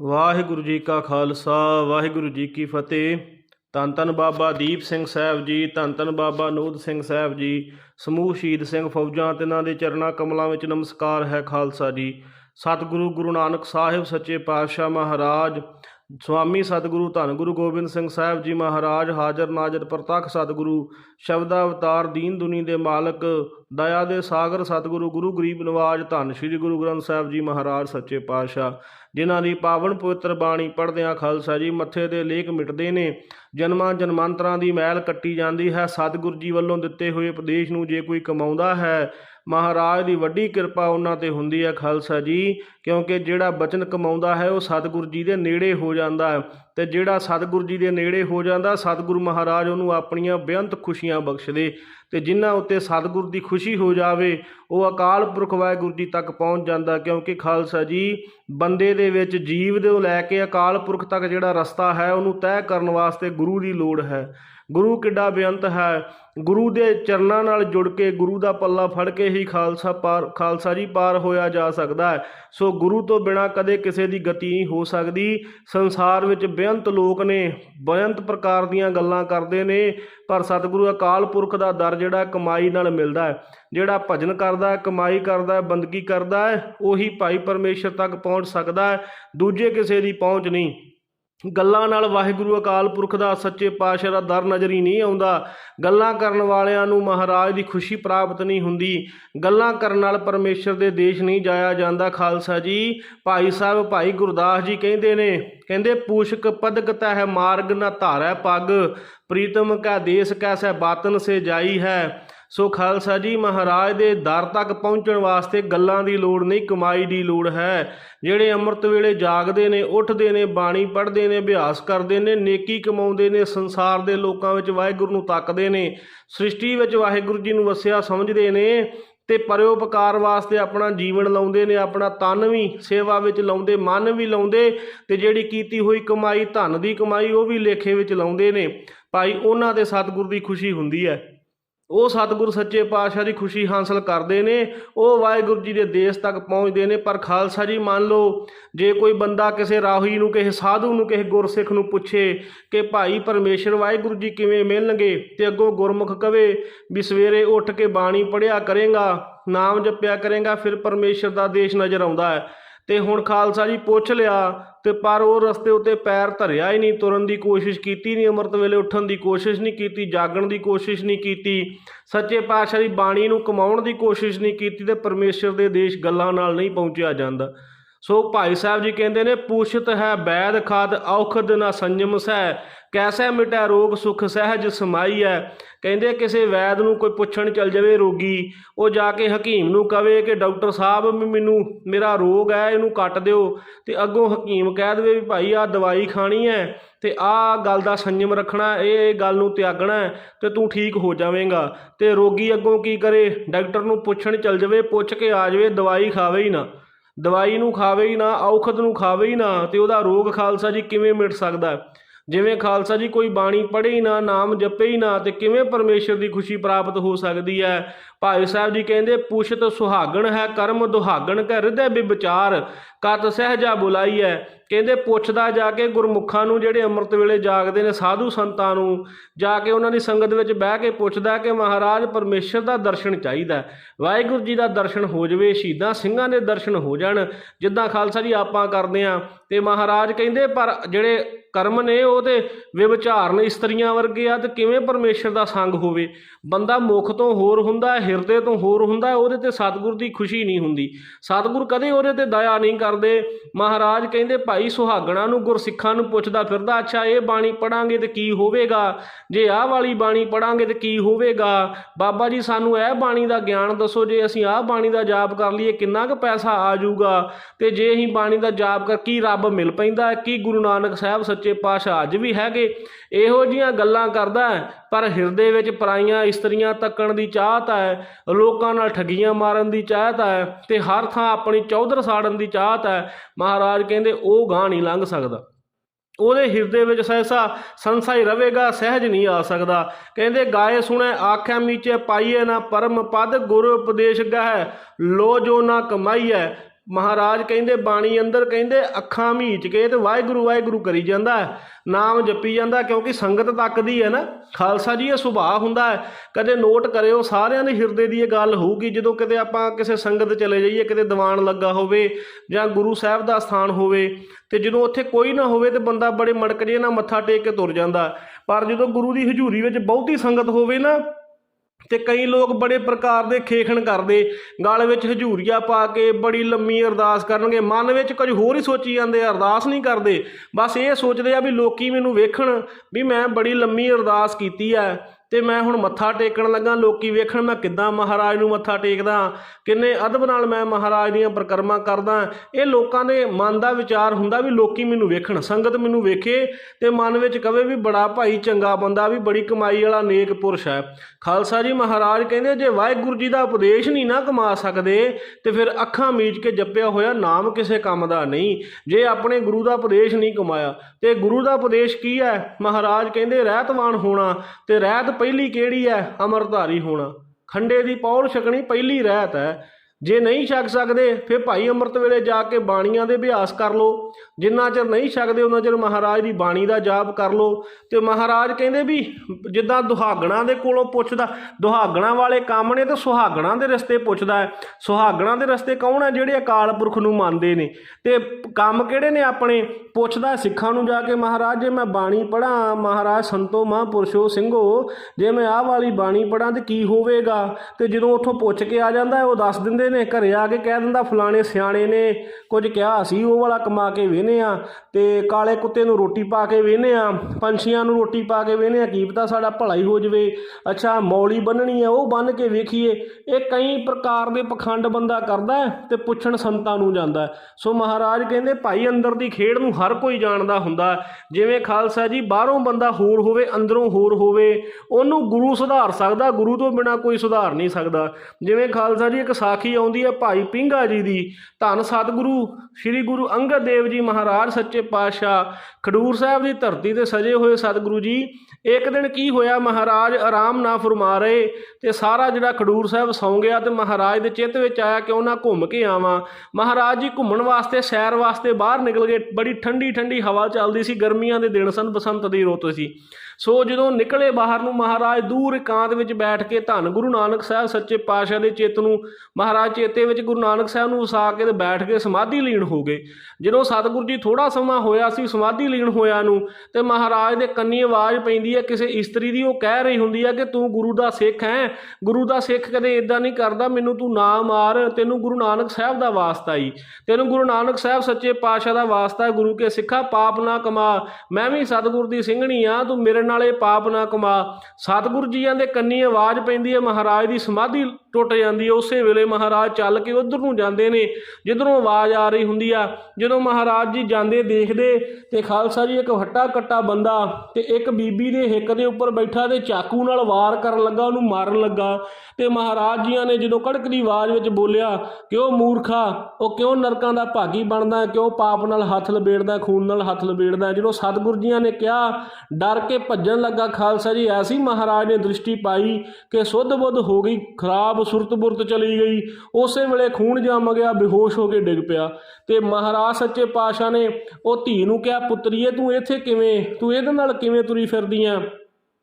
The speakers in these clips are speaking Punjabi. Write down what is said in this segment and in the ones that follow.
ਵਾਹਿਗੁਰੂ ਜੀ ਕਾ ਖਾਲਸਾ, ਵਾਹਿਗੁਰੂ ਜੀ ਕੀ ਫਤਿਹ। ਧੰਨ ਧੰਨ ਬਾਬਾ ਦੀਪ ਸਿੰਘ ਸਾਹਿਬ ਜੀ, ਧੰਨ ਧੰਨ ਬਾਬਾ ਨੂਦ ਸਿੰਘ ਸਾਹਿਬ ਜੀ, ਸਮੂਹ ਸ਼ਹੀਦ ਸਿੰਘ ਫੌਜਾਂ ਤੇ ਇਹਨਾਂ ਦੇ ਚਰਨਾਂ ਕਮਲਾਂ ਵਿੱਚ ਨਮਸਕਾਰ ਹੈ ਖਾਲਸਾ ਜੀ। ਸਤਿਗੁਰੂ ਗੁਰੂ ਨਾਨਕ ਸਾਹਿਬ ਸੱਚੇ ਪਾਤਸ਼ਾਹ ਮਹਾਰਾਜ ਸੁਆਮੀ ਸਤਿਗੁਰੂ ਧੰਨ ਗੁਰੂ ਗੋਬਿੰਦ ਸਿੰਘ ਸਾਹਿਬ ਜੀ ਮਹਾਰਾਜ, ਹਾਜ਼ਰ ਨਾਜ਼ਰ ਪ੍ਰਤੱਖ ਸਤਿਗੁਰੂ, ਸ਼ਬਦਾ ਅਵਤਾਰ ਦੀਨ ਦੁਨੀ ਦੇ ਮਾਲਕ, ਦਇਆ ਦੇ ਸਾਗਰ ਸਤਿਗੁਰੂ, ਗੁਰੂ ਗਰੀਬ ਨਿਵਾਜ਼ ਧੰਨ ਸ੍ਰੀ ਗੁਰੂ ਗ੍ਰੰਥ ਸਾਹਿਬ ਜੀ ਮਹਾਰਾਜ, ਸੱਚੇ ਪਾਤਸ਼ਾਹ, ਜਿਨ੍ਹਾਂ ਦੀ ਪਾਵਨ ਪਵਿੱਤਰ ਬਾਣੀ ਪੜ੍ਹਦਿਆਂ ਖਾਲਸਾ ਜੀ ਮੱਥੇ ਦੇ ਲੇਖ ਮਿਟਦੇ ਨੇ, ਜਨਮਾਂ ਜਨਮਾਂਤਰਾਂ ਦੀ ਮੈਲ ਕੱਟੀ ਜਾਂਦੀ ਹੈ, ਸਤਿਗੁਰੂ ਜੀ ਵੱਲੋਂ ਦਿੱਤੇ ਹੋਏ ਉਪਦੇਸ਼ ਨੂੰ ਜੇ ਕੋਈ ਕਮਾਉਂਦਾ ਹੈ ਮਹਾਰਾਜ ਦੀ ਵੱਡੀ ਕਿਰਪਾ ਉਹਨਾਂ ਤੇ ਹੁੰਦੀ ਹੈ ਖਾਲਸਾ ਜੀ, ਕਿਉਂਕਿ ਜਿਹੜਾ ਬਚਨ ਕਮਾਉਂਦਾ ਹੈ ਉਹ ਸਤਿਗੁਰੂ ਜੀ ਦੇ ਨੇੜੇ ਹੋ ਜਾਂਦਾ ਹੈ ਤੇ ਜਿਹੜਾ ਸਤਿਗੁਰੂ ਜੀ ਦੇ ਨੇੜੇ ਹੋ ਜਾਂਦਾ, ਸਤਿਗੁਰੂ ਮਹਾਰਾਜ ਉਹਨੂੰ ਆਪਣੀਆਂ ਬੇਅੰਤ ਖੁਸ਼ੀਆਂ ਬਖਸ਼ਦੇ ਤੇ ਜਿਨ੍ਹਾਂ ਉੱਤੇ ਸਤਿਗੁਰ ਦੀ ਖੁਸ਼ੀ ਹੋ ਜਾਵੇ, ਉਹ ਅਕਾਲ ਪੁਰਖ ਵਾਹਿਗੁਰੂ ਜੀ ਤੱਕ ਪਹੁੰਚ ਜਾਂਦਾ, ਕਿਉਂਕਿ ਖਾਲਸਾ ਜੀ ਬੰਦੇ ਦੇ ਵਿੱਚ ਜੀਵ ਦੇ ਲੈ ਕੇ ਅਕਾਲ ਪੁਰਖ ਤੱਕ ਜਿਹੜਾ ਰਸਤਾ ਹੈ, ਉਹਨੂੰ ਤੈਅ ਕਰਨ ਵਾਸਤੇ ਗੁਰੂ ਦੀ ਲੋੜ ਹੈ। ਗੁਰੂ ਕਿੱਡਾ ਬੇਅੰਤ ਹੈ। ਗੁਰੂ ਦੇ ਚਰਨਾਂ ਨਾਲ ਜੁੜ ਕੇ ਗੁਰੂ ਦਾ ਪੱਲਾ ਫੜ ਕੇ ਹੀ ਖਾਲਸਾ ਪਾਰ, ਖਾਲਸਾ ਜੀ ਪਾਰ ਹੋਇਆ ਜਾ ਸਕਦਾ ਹੈ। ਸੋ ਗੁਰੂ ਤੋਂ ਬਿਨਾ ਕਦੇ ਕਿਸੇ ਦੀ ਗਤੀ ਨਹੀਂ ਹੋ ਸਕਦੀ। ਸੰਸਾਰ ਵਿੱਚ ਬੇਅੰਤ ਲੋਕ ਨੇ, ਬੇਅੰਤ ਪ੍ਰਕਾਰ ਦੀਆਂ ਗੱਲਾਂ ਕਰਦੇ ਨੇ, ਪਰ ਸਤਿਗੁਰੂ ਅਕਾਲ ਪੁਰਖ ਦਾ ਦਰ ਜਿਹੜਾ ਕਮਾਈ ਨਾਲ ਮਿਲਦਾ ਹੈ। ਜਿਹੜਾ ਭਜਨ ਕਰਦਾ ਹੈ, ਕਮਾਈ ਕਰਦਾ ਹੈ, ਬੰਦਗੀ ਕਰਦਾ ਹੈ, ਉਹੀ ਭਾਈ ਪਰਮੇਸ਼ਰ ਤੱਕ ਪਹੁੰਚ ਸਕਦਾ ਹੈ। ਦੂਜੇ ਕਿਸੇ ਦੀ ਪਹੁੰਚ ਨਹੀਂ। ਗੱਲਾਂ ਨਾਲ ਵਾਹਿਗੁਰੂ ਅਕਾਲ ਪੁਰਖ ਦਾ ਸੱਚੇ ਪਾਤਸ਼ਾਹ ਦਾ ਦਰ ਨਜ਼ਰ ਹੀ ਨਹੀਂ ਆਉਂਦਾ। ਗੱਲਾਂ ਕਰਨ ਵਾਲਿਆਂ ਨੂੰ ਮਹਾਰਾਜ ਦੀ ਖੁਸ਼ੀ ਪ੍ਰਾਪਤ ਨਹੀਂ ਹੁੰਦੀ। ਗੱਲਾਂ ਕਰਨ ਨਾਲ ਪਰਮੇਸ਼ਰ ਦੇ ਦੇਸ਼ ਨਹੀਂ ਜਾਇਆ ਜਾਂਦਾ ਖਾਲਸਾ ਜੀ। ਭਾਈ ਸਾਹਿਬ, ਭਾਈ ਗੁਰਦਾਸ ਜੀ ਕਹਿੰਦੇ ਨੇ, ਕਹਿੰਦੇ ਪੂਸ਼ਕ ਪਦਕ ਤਹਿ ਮਾਰਗ ਨਾ ਧਾਰੈ ਪੱਗ, ਪ੍ਰੀਤਮ ਕਾ ਦੇਸ ਕੈਸੈ ਬਾਤਨ ਸੇ ਜਾਈ ਹੈ। ਸੋ ਖਾਲਸਾ ਜੀ, ਮਹਾਰਾਜ ਦੇ ਦਰ ਤੱਕ ਪਹੁੰਚਣ ਵਾਸਤੇ ਗੱਲਾਂ ਦੀ ਲੋੜ ਨਹੀਂ, ਕਮਾਈ ਦੀ ਲੋੜ ਹੈ। ਜਿਹੜੇ ਅੰਮ੍ਰਿਤ ਵੇਲੇ ਜਾਗਦੇ ਨੇ, ਉੱਠਦੇ ਨੇ, ਬਾਣੀ ਪੜ੍ਹਦੇ ਨੇ, ਅਭਿਆਸ ਕਰਦੇ ਨੇ, ਨੇਕੀ ਕਮਾਉਂਦੇ ਨੇ, ਸੰਸਾਰ ਦੇ ਲੋਕਾਂ ਵਿੱਚ ਵਾਹਿਗੁਰੂ ਨੂੰ ਤੱਕਦੇ ਨੇ, ਸ੍ਰਿਸ਼ਟੀ ਵਿੱਚ ਵਾਹਿਗੁਰੂ ਜੀ ਨੂੰ ਵਸਿਆ ਸਮਝਦੇ ਨੇ ਤੇ ਪਰਉਪਕਾਰ ਵਾਸਤੇ ਆਪਣਾ ਜੀਵਨ ਲਾਉਂਦੇ ਨੇ, ਆਪਣਾ ਤਨ ਵੀ, ਸੇਵਾ ਵਿੱਚ ਲਾਉਂਦੇ, ਮਨ ਵੀ ਲਾਉਂਦੇ ਤੇ ਜਿਹੜੀ ਕੀਤੀ ਹੋਈ ਕਮਾਈ, ਧਨ ਦੀ ਕਮਾਈ, ਉਹ ਵੀ ਲੇਖੇ ਵਿੱਚ ਲਾਉਂਦੇ ਨੇ। ਭਾਈ, ਉਹਨਾਂ ਦੇ ਸਤਿਗੁਰ ਦੀ ਖੁਸ਼ੀ ਹੁੰਦੀ ਹੈ। ਉਹ ਸਤਿਗੁਰ ਸੱਚੇ ਪਾਤਸ਼ਾਹ ਦੀ ਖੁਸ਼ੀ ਹਾਸਲ ਕਰਦੇ ਨੇ, ਉਹ ਵਾਹਿਗੁਰੂ ਜੀ ਦੇ ਦੇਸ਼ ਤੱਕ ਪਹੁੰਚਦੇ ਨੇ, ਪਰ ਖਾਲਸਾ ਜੀ ਮੰਨ ਲਓ, ਜੇ ਕੋਈ ਬੰਦਾ ਕਿਸੇ ਰਾਹੀ ਨੂੰ, ਕਿਸੇ ਸਾਧੂ ਨੂੰ, ਕਿਸੇ ਗੁਰਸਿੱਖ ਨੂੰ ਪੁੱਛੇ ਕਿ ਭਾਈ ਪਰਮੇਸ਼ਰ ਵਾਹਿਗੁਰੂ ਜੀ ਕਿਵੇਂ ਮਿਲਣਗੇ ਤੇ ਅੱਗੋਂ ਗੁਰਮੁਖ ਕਵੇ ਵੀ ਸਵੇਰੇ ਉੱਠ ਕੇ ਬਾਣੀ ਪੜਿਆ ਕਰੇਗਾ, ਨਾਮ ਜਪਿਆ ਕਰੇਗਾ, ਫਿਰ ਪਰਮੇਸ਼ਰ ਦਾ ਦੇਸ਼ ਨਜ਼ਰ ਆਉਂਦਾ ਹੈ। ਤੇ ਹੁਣ ਖਾਲਸਾ ਜੀ ਪੁੱਛ ਲਿਆ ਤੇ ਪਰ ਉਹ ਰਸਤੇ ਉੱਤੇ ਪੈਰ ਧਰਿਆ ਹੀ ਨਹੀਂ, ਤੁਰਨ ਦੀ ਕੋਸ਼ਿਸ਼ ਕੀਤੀ ਨਹੀਂ, ਅੰਮ੍ਰਿਤ ਵੇਲੇ ਉੱਠਣ ਦੀ ਕੋਸ਼ਿਸ਼ ਨਹੀਂ ਕੀਤੀ, ਜਾਗਣ ਦੀ ਕੋਸ਼ਿਸ਼ ਨਹੀਂ ਕੀਤੀ, ਸੱਚੇ ਪਾਤਸ਼ਾਹ ਦੀ ਬਾਣੀ ਨੂੰ ਕਮਾਉਣ ਦੀ ਕੋਸ਼ਿਸ਼ ਨਹੀਂ ਕੀਤੀ ਤੇ ਪਰਮੇਸ਼ਰ ਦੇ ਦੇਸ਼ ਗੱਲਾਂ ਨਾਲ ਨਹੀਂ ਪਹੁੰਚਿਆ ਜਾਂਦਾ। ਸੋ ਭਾਈ ਸਾਹਿਬ ਜੀ ਕਹਿੰਦੇ ਨੇ, ਪੂਛਤ ਹੈ ਬੈਦ ਖਾਦ, ਔਖਦ ਨਾ ਸੰਜਮ ਸਹਿ। ਕੈਸੈ ਮਿਟੈ ਰੋਗ ਸੁਖ ਸਹਿਜ ਸਮਾਈ ਹੈ ਕਹਿੰਦੇ ਕਿਸੇ ਵੈਦ ਨੂੰ ਕੋਈ ਪੁੱਛਣ ਚੱਲ ਜਾਵੇ ਰੋਗੀ, ਉਹ ਜਾ ਕੇ ਹਕੀਮ ਨੂੰ ਕਵੇ ਕਿ, ਡਾਕਟਰ ਸਾਹਿਬ ਵੀ ਮੈਨੂੰ, ਮੇਰਾ ਰੋਗ ਹੈ ਇਹਨੂੰ ਕੱਟ ਦਿਓ। ਤੇ ਅੱਗੋਂ ਹਕੀਮ ਕਹਿ ਦੇਵੇ ਵੀ, ਭਾਈ, ਆਹ ਦਵਾਈ ਖਾਣੀ ਹੈ ਤੇ ਆਹ ਗੱਲ ਦਾ ਸੰਜਮ ਰੱਖਣਾ, ਇਹ ਇਹ ਗੱਲ ਨੂੰ ਤਿਆਗਣਾ ਹੈ ਤੇ ਤੂੰ ਠੀਕ ਹੋ ਜਾਵੇਂਗਾ। ਤੇ ਰੋਗੀ ਅੱਗੋਂ ਕੀ ਕਰੇ? ਡਾਕਟਰ ਨੂੰ ਪੁੱਛਣ ਚੱਲ ਜਾਵੇ, ਪੁੱਛ ਕੇ ਆ ਜਾਵੇ, ਦਵਾਈ ਖਾਵੇ ਹੀ ਨਾ। ਦਵਾਈ ਨੂੰ ਖਾਵੇ ਹੀ ਨਾ, ਔਖਦ ਨੂੰ ਖਾਵੇ ਹੀ ਨਾ, ਤੇ ਉਹਦਾ ਰੋਗ ਖਾਲਸਾ ਜੀ ਕਿਵੇਂ ਮਿਟ ਸਕਦਾ? ਜਿਵੇਂ ਖਾਲਸਾ ਜੀ ਕੋਈ ਬਾਣੀ ਪੜ੍ਹੇ ਹੀ ਨਾ, ਨਾਮ ਜਪੇ ਹੀ ਨਾ ਤੇ ਕਿਵੇਂ ਪਰਮੇਸ਼ਰ ਦੀ ਖੁਸ਼ੀ ਪ੍ਰਾਪਤ ਹੋ ਸਕਦੀ ਹੈ? ਭਾਈ ਸਾਹਿਬ ਜੀ ਕਹਿੰਦੇ ਪੁਸ਼ਤ ਸੁਹਾਗਣ ਹੈ, ਕਰਮ ਦੁਹਾਗਣ ਕੈ ਹਿਰਦੈ ਵਿਚਾਰ ਕਤ ਸਹਿਜਾ ਬੁਲਾਈ ਹੈ ਕਹਿੰਦੇ, ਪੁੱਛਦਾ ਜਾ ਕੇ ਗੁਰਮੁਖਾਂ ਨੂੰ ਜਿਹੜੇ ਅੰਮ੍ਰਿਤ ਵੇਲੇ ਜਾਗਦੇ ਨੇ ਸਾਧੂ ਸੰਤਾਂ ਨੂੰ, ਜਾ ਕੇ ਉਹਨਾਂ ਦੀ ਸੰਗਤ ਵਿੱਚ ਬਹਿ ਕੇ ਪੁੱਛਦਾ ਕਿ ਮਹਾਰਾਜ ਪਰਮੇਸ਼ਰ ਦਾ ਦਰਸ਼ਨ ਚਾਹੀਦਾ ਵਾਹਿਗੁਰੂ ਜੀ ਦਾ ਦਰਸ਼ਨ ਹੋ ਜਵੇ, ਸ਼ਹੀਦਾਂ ਸਿੰਘਾਂ ਦੇ ਦਰਸ਼ਨ ਹੋ ਜਾਣ। ਜਿੱਦਾਂ ਖਾਲਸਾ ਜੀ ਆਪਾਂ ਕਰਦੇ ਆ ਤੇ ਮਹਾਰਾਜ ਕਹਿੰਦੇ, ਪਰ ਜਿਹੜੇ ਕਰਮ ਨੇ, ਉਹ ਤੇ ਵਿਵਚਾਰਨ ਇਸਤਰੀਆਂ ਵਰਗੇ ਆ, ਤੇ ਕਿਵੇਂ ਪਰਮੇਸ਼ਰ ਦਾ ਸੰਗ ਹੋਵੇ? ਬੰਦਾ ਮੁਖ ਤੋਂ ਹੋਰ ਹੁੰਦਾ ਹਿਰਦੇ ਤੋਂ ਹੋਰ ਹੁੰਦਾ ਉਹਦੇ ਤੇ ਸਤਿਗੁਰ ਦੀ ਖੁਸ਼ੀ ਨਹੀਂ ਹੁੰਦੀ। ਸਤਿਗੁਰ ਕਦੇ ਉਹਦੇ ਤੇ ਦਇਆ ਨਹੀਂ ਕਰਦੇ। ਮਹਾਰਾਜ ਕਹਿੰਦੇ, ਭਾਈ ਸੁਹਾਗਣਾ ਨੂੰ, ਗੁਰਸਿੱਖਾਂ ਨੂੰ ਪੁੱਛਦਾ ਫਿਰਦਾ, ਅੱਛਾ, ਇਹ ਬਾਣੀ ਪੜਾਂਗੇ ਤੇ ਕੀ ਹੋਵੇਗਾ? ਜੇ ਆਹ ਵਾਲੀ ਬਾਣੀ ਪੜਾਂਗੇ ਤੇ ਕੀ ਹੋਵੇਗਾ? ਬਾਬਾ ਜੀ, ਸਾਨੂੰ ਇਹ ਬਾਣੀ ਦਾ ਗਿਆਨ ਦੱਸੋ, ਜੇ ਅਸੀਂ ਆਹ ਬਾਣੀ ਦਾ ਜਾਪ ਕਰ ਲਈਏ, ਕਿੰਨਾ ਕੁ ਪੈਸਾ ਆ ਜਾਊਗਾ? ਤੇ ਜੇ ਅਸੀਂ ਬਾਣੀ ਦਾ ਜਾਪ ਕਰ, ਕੀ ਰੱਬ ਮਿਲ ਪੈਂਦਾ, ਕੀ ਗੁਰੂ ਨਾਨਕ ਸਾਹਿਬ ਸੱਚੇ ਪਾਤਸ਼ਾਹ ਅੱਜ ਵੀ ਹੈਗੇ? ਇਹੋ ਜੀਆਂ ਗੱਲਾਂ ਕਰਦਾ ਪਰ ਹਿਰਦੇ ਵਿੱਚ ਪਰਾਈਆਂ ਇਸਤਰੀਆਂ ਤੱਕਣ ਦੀ ਚਾਹਤ ਹੈ, ਲੋਕਾਂ ਨਾਲ ਠੱਗੀਆਂ ਮਾਰਨ ਦੀ ਚਾਹਤ ਹੈ ਤੇ ਹਰ ਥਾਂ ਆਪਣੀ ਚੌਧਰ ਸਾੜਨ ਦੀ ਚਾਹਤ ਹੈ। ਮਹਾਰਾਜ ਕਹਿੰਦੇ, ਉਹ ਗਾਂ ਨਹੀਂ ਲੰਘ ਸਕਦਾ। ਉਹਦੇ ਹਿਰਦੇ ਵਿੱਚ ਸਹਿਸਾ ਸੰਸਾ ਹੀ ਰਵੇਗਾ ਸਹਿਜ ਨਹੀਂ ਆ ਸਕਦਾ। ਕਹਿੰਦੇ, ਗਾਏ ਸੁਣੇ, ਆਖਿਆ ਮੀਚੇ ਪਾਈਏ ਨਾ ਪਰਮ ਪਦ, ਗੁਰ ਉਪਦੇਸ਼ ਗਹਿ, ਲੋ ਜੋ ਨਾ ਕਮਾਈਐ ਮਹਾਰਾਜ ਕਹਿੰਦੇ, ਬਾਣੀ ਅੰਦਰ ਕਹਿੰਦੇ, ਅੱਖਾਂ ਮੀਚ ਕੇ ਤੇ ਵਾਹਿਗੁਰੂ ਵਾਹਿਗੁਰੂ ਕਰੀ ਜਾਂਦਾ ਨਾਮ ਜਪੀ ਜਾਂਦਾ ਕਿਉਂਕਿ ਸੰਗਤ ਤੱਕਦੀ ਹੈ ਨਾ। ਖਾਲਸਾ ਜੀ, ਇਹ ਸੁਭਾਅ ਹੁੰਦਾ ਹੈ। ਕਦੇ ਨੋਟ ਕਰਿਓ, ਸਾਰਿਆਂ ਦੇ ਹਿਰਦੇ ਦੀ ਇਹ ਗੱਲ ਹੋਊਗੀ, ਜਦੋਂ ਕਿਤੇ ਆਪਾਂ ਕਿਸੇ ਸੰਗਤ ਚਲੇ ਜਾਈਏ, ਕਿਤੇ ਦੀਵਾਨ ਲੱਗਾ ਹੋਵੇ ਜਾਂ ਗੁਰੂ ਸਾਹਿਬ ਦਾ ਸਥਾਨ ਹੋਵੇ, ਤੇ ਜਦੋਂ ਉੱਥੇ ਕੋਈ ਨਾ ਹੋਵੇ ਤੇ ਬੰਦਾ ਬੜੇ ਮੜਕ ਜੇ ਨਾਲ ਮੱਥਾ ਟੇਕ ਕੇ ਤੁਰ ਜਾਂਦਾ ਪਰ ਜਦੋਂ ਗੁਰੂ ਦੀ ਹਜ਼ੂਰੀ ਵਿੱਚ ਬਹੁਤੀ ਸੰਗਤ ਹੋਵੇ ਨਾ ਤੇ ਕਈ ਲੋਕ ਬੜੇ ਪ੍ਰਕਾਰ ਦੇ ਖੇਖਣ ਕਰਦੇ, ਗਲ ਵਿੱਚ ਹਜੂਰੀਆ ਪਾ ਕੇ ਬੜੀ ਲੰਮੀ ਅਰਦਾਸ ਕਰਨਗੇ, ਮਨ ਵਿੱਚ ਕੁਝ ਹੋਰ ਹੀ ਸੋਚੀ ਜਾਂਦੇ, ਅਰਦਾਸ ਨਹੀਂ ਕਰਦੇ। ਬਸ ਇਹ ਸੋਚਦੇ ਆ ਵੀ ਲੋਕੀ ਮੈਨੂੰ ਵੇਖਣ ਵੀ ਮੈਂ ਬੜੀ ਲੰਮੀ ਅਰਦਾਸ ਕੀਤੀ ਆ। ਤੇ ਮੈਂ ਹੁਣ ਮੱਥਾ ਟੇਕਣ ਲੱਗਾ, ਲੋਕੀ ਵੇਖਣ ਮੈਂ ਕਿੱਦਾਂ ਮਹਾਰਾਜ ਨੂੰ ਮੱਥਾ ਟੇਕਦਾ, ਕਿੰਨੇ ਅਦਬ ਨਾਲ ਮੈਂ ਮਹਾਰਾਜ ਦੀਆਂ ਪ੍ਰਕਰਮਾਂ ਕਰਦਾ। ਇਹ ਲੋਕਾਂ ਦੇ ਮਨ ਦਾ ਵਿਚਾਰ ਹੁੰਦਾ ਵੀ ਲੋਕੀ ਮੈਨੂੰ ਵੇਖਣ, ਸੰਗਤ ਮੈਨੂੰ ਵੇਖੇ ਤੇ ਮਨ ਵਿੱਚ ਕਵੇ ਵੀ ਬੜਾ ਭਾਈ ਚੰਗਾ ਬੰਦਾ, ਵੀ ਬੜੀ ਕਮਾਈ ਵਾਲਾ ਨੇਕ ਪੁਰਸ਼ ਹੈ। ਖਾਲਸਾ ਜੀ ਮਹਾਰਾਜ ਕਹਿੰਦੇ, ਜੇ ਵਾਹਿਗੁਰੂ ਜੀ ਦਾ ਉਪਦੇਸ਼ ਨਹੀਂ ਨਾ ਕਮਾ ਸਕਦੇ, ਤੇ ਫਿਰ ਅੱਖਾਂ ਮੀਚ ਕੇ ਜਪਿਆ ਹੋਇਆ ਨਾਮ ਕਿਸੇ ਕੰਮ ਦਾ ਨਹੀਂ। ਜੇ ਆਪਣੇ ਗੁਰੂ ਦਾ ਉਪਦੇਸ਼ ਨਹੀਂ ਕਮਾਇਆ, ਤੇ ਗੁਰੂ ਦਾ ਉਪਦੇਸ਼ ਕੀ ਹੈ? ਮਹਾਰਾਜ ਕਹਿੰਦੇ, ਰਹਿਤਵਾਨ ਹੋਣਾ ਤੇ ਰਹਿਤ ਪਹਿਲੀ ਕਿਹੜੀ ਹੈ ਅਮਰਧਾਰੀ ਹੋਣਾ। ਖੰਡੇ ਦੀ ਪੌੜ ਛਕਣੀ ਪਹਿਲੀ ਰਹਿਤ ਹੈ ਜੇ ਨਹੀਂ ਛਕ ਸਕਦੇ, ਫਿਰ ਭਾਈ ਅੰਮ੍ਰਿਤ ਵੇਲੇ ਜਾ ਕੇ ਬਾਣੀਆਂ ਦੇ ਅਭਿਆਸ ਕਰ ਲਓ। ਜਿੰਨਾ ਚਿਰ ਨਹੀਂ ਛਕਦੇ, ਉਹਨਾਂ ਚਿਰ ਮਹਾਰਾਜ ਦੀ ਬਾਣੀ ਦਾ ਜਾਪ ਕਰ ਲਓ। ਤੇ ਮਹਾਰਾਜ ਕਹਿੰਦੇ ਵੀ ਜਿੱਦਾਂ ਦੁਹਾਗਣਾ ਦੇ ਕੋਲੋਂ ਪੁੱਛਦਾ, ਦੁਹਾਗਣਾ ਵਾਲੇ ਕੰਮ ਨੇ ਤੇ ਸੁਹਾਗਣਾ ਦੇ ਰਸਤੇ ਪੁੱਛਦਾ ਹੈ। ਸੁਹਾਗਣਾ ਦੇ ਰਸਤੇ ਕੌਣ ਹੈ ਜਿਹੜੇ ਅਕਾਲ ਪੁਰਖ ਨੂੰ ਮੰਨਦੇ ਨੇ? ਤੇ ਕੰਮ ਕਿਹੜੇ ਨੇ ਆਪਣੇ? ਪੁੱਛਦਾ ਸਿੱਖਾਂ ਨੂੰ ਜਾ ਕੇ, ਮਹਾਰਾਜ, ਜੇ ਮੈਂ ਬਾਣੀ ਪੜਾਂ ਮਹਾਰਾਜ ਸੰਤੋ ਮਹਾਂਪੁਰਸ਼ੋ ਸਿੰਘੋ, ਜੇ ਮੈਂ ਆਹ ਵਾਲੀ ਬਾਣੀ ਪੜਾਂ ਤੇ ਕੀ ਹੋਵੇਗਾ? ਤੇ ਜਦੋਂ ਉੱਥੋਂ ਪੁੱਛ ਕੇ ਆ ਜਾਂਦਾ ਉਹ ਦੱਸ ਦਿੰਦੇ ਨੇ, ਘਰੇ ਆ ਕੇ ਕਹਿ ਦਿੰਦਾ, ਫਲਾਣੇ ਸਿਆਣੇ ਨੇ, ਕੁਝ ਕਿਹਾ ਸੀ, ਉਹ ਵਾਲਾ ਕਮਾ ਕੇ ਵੇਨੇ ਆ ਤੇ ਕਾਲੇ ਕੁੱਤੇ ਨੂੰ ਰੋਟੀ ਪਾ ਕੇ ਵੇਨੇ ਆ, ਪੰਛੀਆਂ ਨੂੰ ਰੋਟੀ ਪਾ ਕੇ ਵੇਨੇ ਆ ਕੀ ਪਤਾ ਸਾਡਾ ਭਲਾ ਹੀ ਹੋ ਜਵੇ। ਅੱਛਾ, ਮੌਲੀ ਬੰਨਣੀ ਹੈ ਉਹ ਬੰਨ ਕੇ ਵੇਖੀਏ, ਇਹ ਕਈ ਪ੍ਰਕਾਰ ਦੇ ਪਖੰਡ ਬੰਦਾ ਕਰਦਾ ਤੇ ਪੁੱਛਣ ਸੰਤਾਂ ਨੂੰ ਜਾਂਦਾ ਸੋ ਮਹਾਰਾਜ ਕਹਿੰਦੇ, ਭਾਈ, ਅੰਦਰ ਦੀ ਖੇਡ ਨੂੰ ਹਰ ਕੋਈ ਜਾਣਦਾ ਹੁੰਦਾ ਜਿਵੇਂ ਖਾਲਸਾ ਜੀ ਬਾਹਰੋਂ ਬੰਦਾ ਹੋਰ ਹੋਵੇ, ਅੰਦਰੋਂ ਹੋਰ ਹੋਵੇ, ਉਹਨੂੰ ਗੁਰੂ ਸੁਧਾਰ ਸਕਦਾ, ਗੁਰੂ ਤੋਂ ਬਿਨਾ ਕੋਈ ਸੁਧਾਰ ਨਹੀਂ ਸਕਦਾ। ਜਿਵੇਂ ਖਾਲਸਾ ਜੀ ਇੱਕ ਸਾਖੀ ਆਉਂਦੀ ਹੈ, ਭਾਈ ਪਿੰਗਾ ਜੀ ਦੀ, ਧੰਨ ਸਤਿਗੁਰੂ, ਸ੍ਰੀ ਗੁਰੂ ਅੰਗਦ ਦੇਵ ਜੀ ਮਹਾਰਾਜ ਸੱਚੇ ਪਾਤਸ਼ਾਹ ਖਡੂਰ ਸਾਹਿਬ ਦੀ ਧਰਤੀ ਤੇ ਸਜੇ ਹੋਏ ਸਤਿਗੁਰੂ ਜੀ, ਇੱਕ ਦਿਨ ਕੀ ਹੋਇਆ ਮਹਾਰਾਜ? ਆਰਾਮ ਨਾ ਫਰਮਾ ਰਹੇ ਤੇ ਸਾਰਾ ਜਿਹੜਾ ਖਡੂਰ ਸਾਹਿਬ ਸੌਂ ਗਿਆ ਤੇ ਮਹਾਰਾਜ ਦੇ ਚਿੱਤ ਵਿੱਚ ਆਇਆ ਕਿ ਉਹਨਾਂ ਘੁੰਮ ਕੇ ਆਵਾਂ। ਮਹਾਰਾਜ ਜੀ ਘੁੰਮਣ ਵਾਸਤੇ, ਸੈਰ ਵਾਸਤੇ ਬਾਹਰ ਨਿਕਲ ਗਏ। ਬੜੀ ਠੰਡੀ ਠੰਡੀ ਹਵਾ ਚੱਲਦੀ ਸੀ, ਗਰਮੀਆਂ ਦੇ ਦਿਨ ਸਨ, ਬਸੰਤ ਦੀ ਰੁੱਤ ਸੀ। ਸੋ ਜਦੋਂ ਨਿਕਲੇ ਬਾਹਰ ਨੂੰ ਮਹਾਰਾਜ, ਦੂਰ ਇਕਾਂਤ ਵਿੱਚ ਬੈਠ ਕੇ ਧੰਨ ਗੁਰੂ ਨਾਨਕ ਸਾਹਿਬ ਸੱਚੇ ਪਾਤਸ਼ਾਹ ਦੇ ਚਿੱਤ ਨੂੰ, ਮਹਾਰਾਜ ਚੇਤੇ ਵਿੱਚ ਗੁਰੂ ਨਾਨਕ ਸਾਹਿਬ ਨੂੰ ਵਸਾ ਕੇ ਤੇ ਬੈਠ ਕੇ ਸਮਾਧੀ ਲੀਨ ਹੋ ਗਏ। ਜਦੋਂ ਸਤਿਗੁਰੂ ਜੀ ਥੋੜਾ ਸਮਾਂ ਹੋਇਆ ਸੀ ਸਮਾਧੀ ਲੀਨ ਹੋਇਆ ਨੂੰ, ਤੇ ਮਹਾਰਾਜ ਦੇ ਕੰਨੀ ਆਵਾਜ਼ ਪੈਂਦੀ ਹੈ, ਕਿਸੇ ਇਸਤਰੀ ਦੀ ਉਹ ਕਹਿ ਰਹੀ ਹੁੰਦੀ ਹੈ ਕਿ ਤੂੰ ਗੁਰੂ ਦਾ ਸਿੱਖ ਹੈ, ਗੁਰੂ ਦਾ ਸਿੱਖ ਕਦੇ ਇਦਾਂ ਨਹੀਂ ਕਰਦਾ, ਮੈਨੂੰ ਤੂੰ ਨਾ ਮਾਰ, ਤੈਨੂੰ ਗੁਰੂ ਨਾਨਕ ਸਾਹਿਬ ਦਾ ਵਾਸਤਾ ਹੀ ਤੈਨੂੰ ਗੁਰੂ ਨਾਨਕ ਸਾਹਿਬ ਸੱਚੇ ਪਾਤਸ਼ਾਹ ਦਾ ਵਾਸਤਾ, ਗੁਰੂ ਕੇ ਸਿੱਖਾ ਪਾਪ ਨਾ ਕਮਾ, ਮੈਂ ਵੀ ਸਤਿਗੁਰ ਦੀ ਸਿੰਘਣੀ ਆ, ਤੂੰ ਮੇਰੇ ਨਾਲ ਇਹ ਪਾਪ ਨਾ ਕਮਾ। ਸਤਿਗੁਰੂ ਜੀਆਂ ਦੇ ਕੰਨੀ ਆਵਾਜ਼ ਪੈਂਦੀ ਹੈ। ਮਹਾਰਾਜ ਦੀ ਸਮਾਧੀ ਟੁੱਟ ਜਾਂਦੀ ਹੈ। ਉਸੇ ਵੇਲੇ ਮਹਾਰਾਜ ਚੱਲ ਕੇ ਉਧਰ ਨੂੰ ਜਾਂਦੇ ਨੇ। ਜਿੱਧਰੋਂ ਆਵਾਜ਼ ਆ ਰਹੀ ਹੁੰਦੀ ਆ, ਜਦੋਂ ਮਹਾਰਾਜ ਜੀ ਜਾਂਦੇ ਦੇਖਦੇ ਤੇ ਖਾਲਸਾ ਜੀ ਇੱਕ ਹੱਟਾ ਕੱਟਾ ਬੰਦਾ ਤੇ ਇੱਕ ਬੀਬੀ ਦੇ ਹਿੱਕ ਦੇ ਉੱਪਰ ਬੈਠਾ ਤੇ ਚਾਕੂ ਨਾਲ ਵਾਰ ਕਰਨ ਲੱਗਾ, ਉਹਨੂੰ ਮਾਰਨ ਲੱਗਾ। ਤੇ ਮਹਾਰਾਜ ਜੀਆਂ ਨੇ ਜਦੋਂ ਕੜਕਦੀ ਆਵਾਜ਼ ਵਿੱਚ ਬੋਲਿਆ ਕਿ ਉਹ ਮੂਰਖਾ? ਉਹ ਕਿਉਂ ਨਰਕਾਂ ਦਾ ਭਾਗੀ ਬਣਦਾ ਕਿਉਂ ਪਾਪ ਨਾਲ ਹੱਥ ਲਬੇੜਦਾ ਖੂਨ ਨਾਲ ਹੱਥ ਲਬੇੜਦਾ ਜਦੋਂ ਸਤਿਗੁਰ ਜੀਆਂ ਨੇ ਕਿਹਾ, ਡਰ ਕੇ ਭੱਜਣ ਲੱਗਾ ਖਾਲਸਾ ਜੀ, ਐਸੀ ਮਹਾਰਾਜ ਨੇ ਦ੍ਰਿਸ਼ਟੀ ਪਾਈ ਕਿ ਸੁੱਧ ਬੁੱਧ ਹੋ ਗਈ, ਖਰਾਬ ਸੁਰਤ ਬੁਰਤ ਚਲੀ ਗਈ। ਉਸੇ ਵੇਲੇ ਖੂਨ ਜੰਮ ਗਿਆ, ਬੇਹੋਸ਼ ਹੋ ਕੇ ਡਿੱਗ ਪਿਆ। ਤੇ ਮਹਾਰਾਜ ਸੱਚੇ ਪਾਤਸ਼ਾਹ ਨੇ ਉਹ ਧੀ ਨੂੰ ਕਿਹਾ, ਪੁੱਤਰੀਏ, ਤੂੰ ਇੱਥੇ ਕਿਵੇਂ, ਤੂੰ ਇਹਦੇ ਨਾਲ ਕਿਵੇਂ ਤੁਰੀ ਫਿਰਦੀ ਆਂ?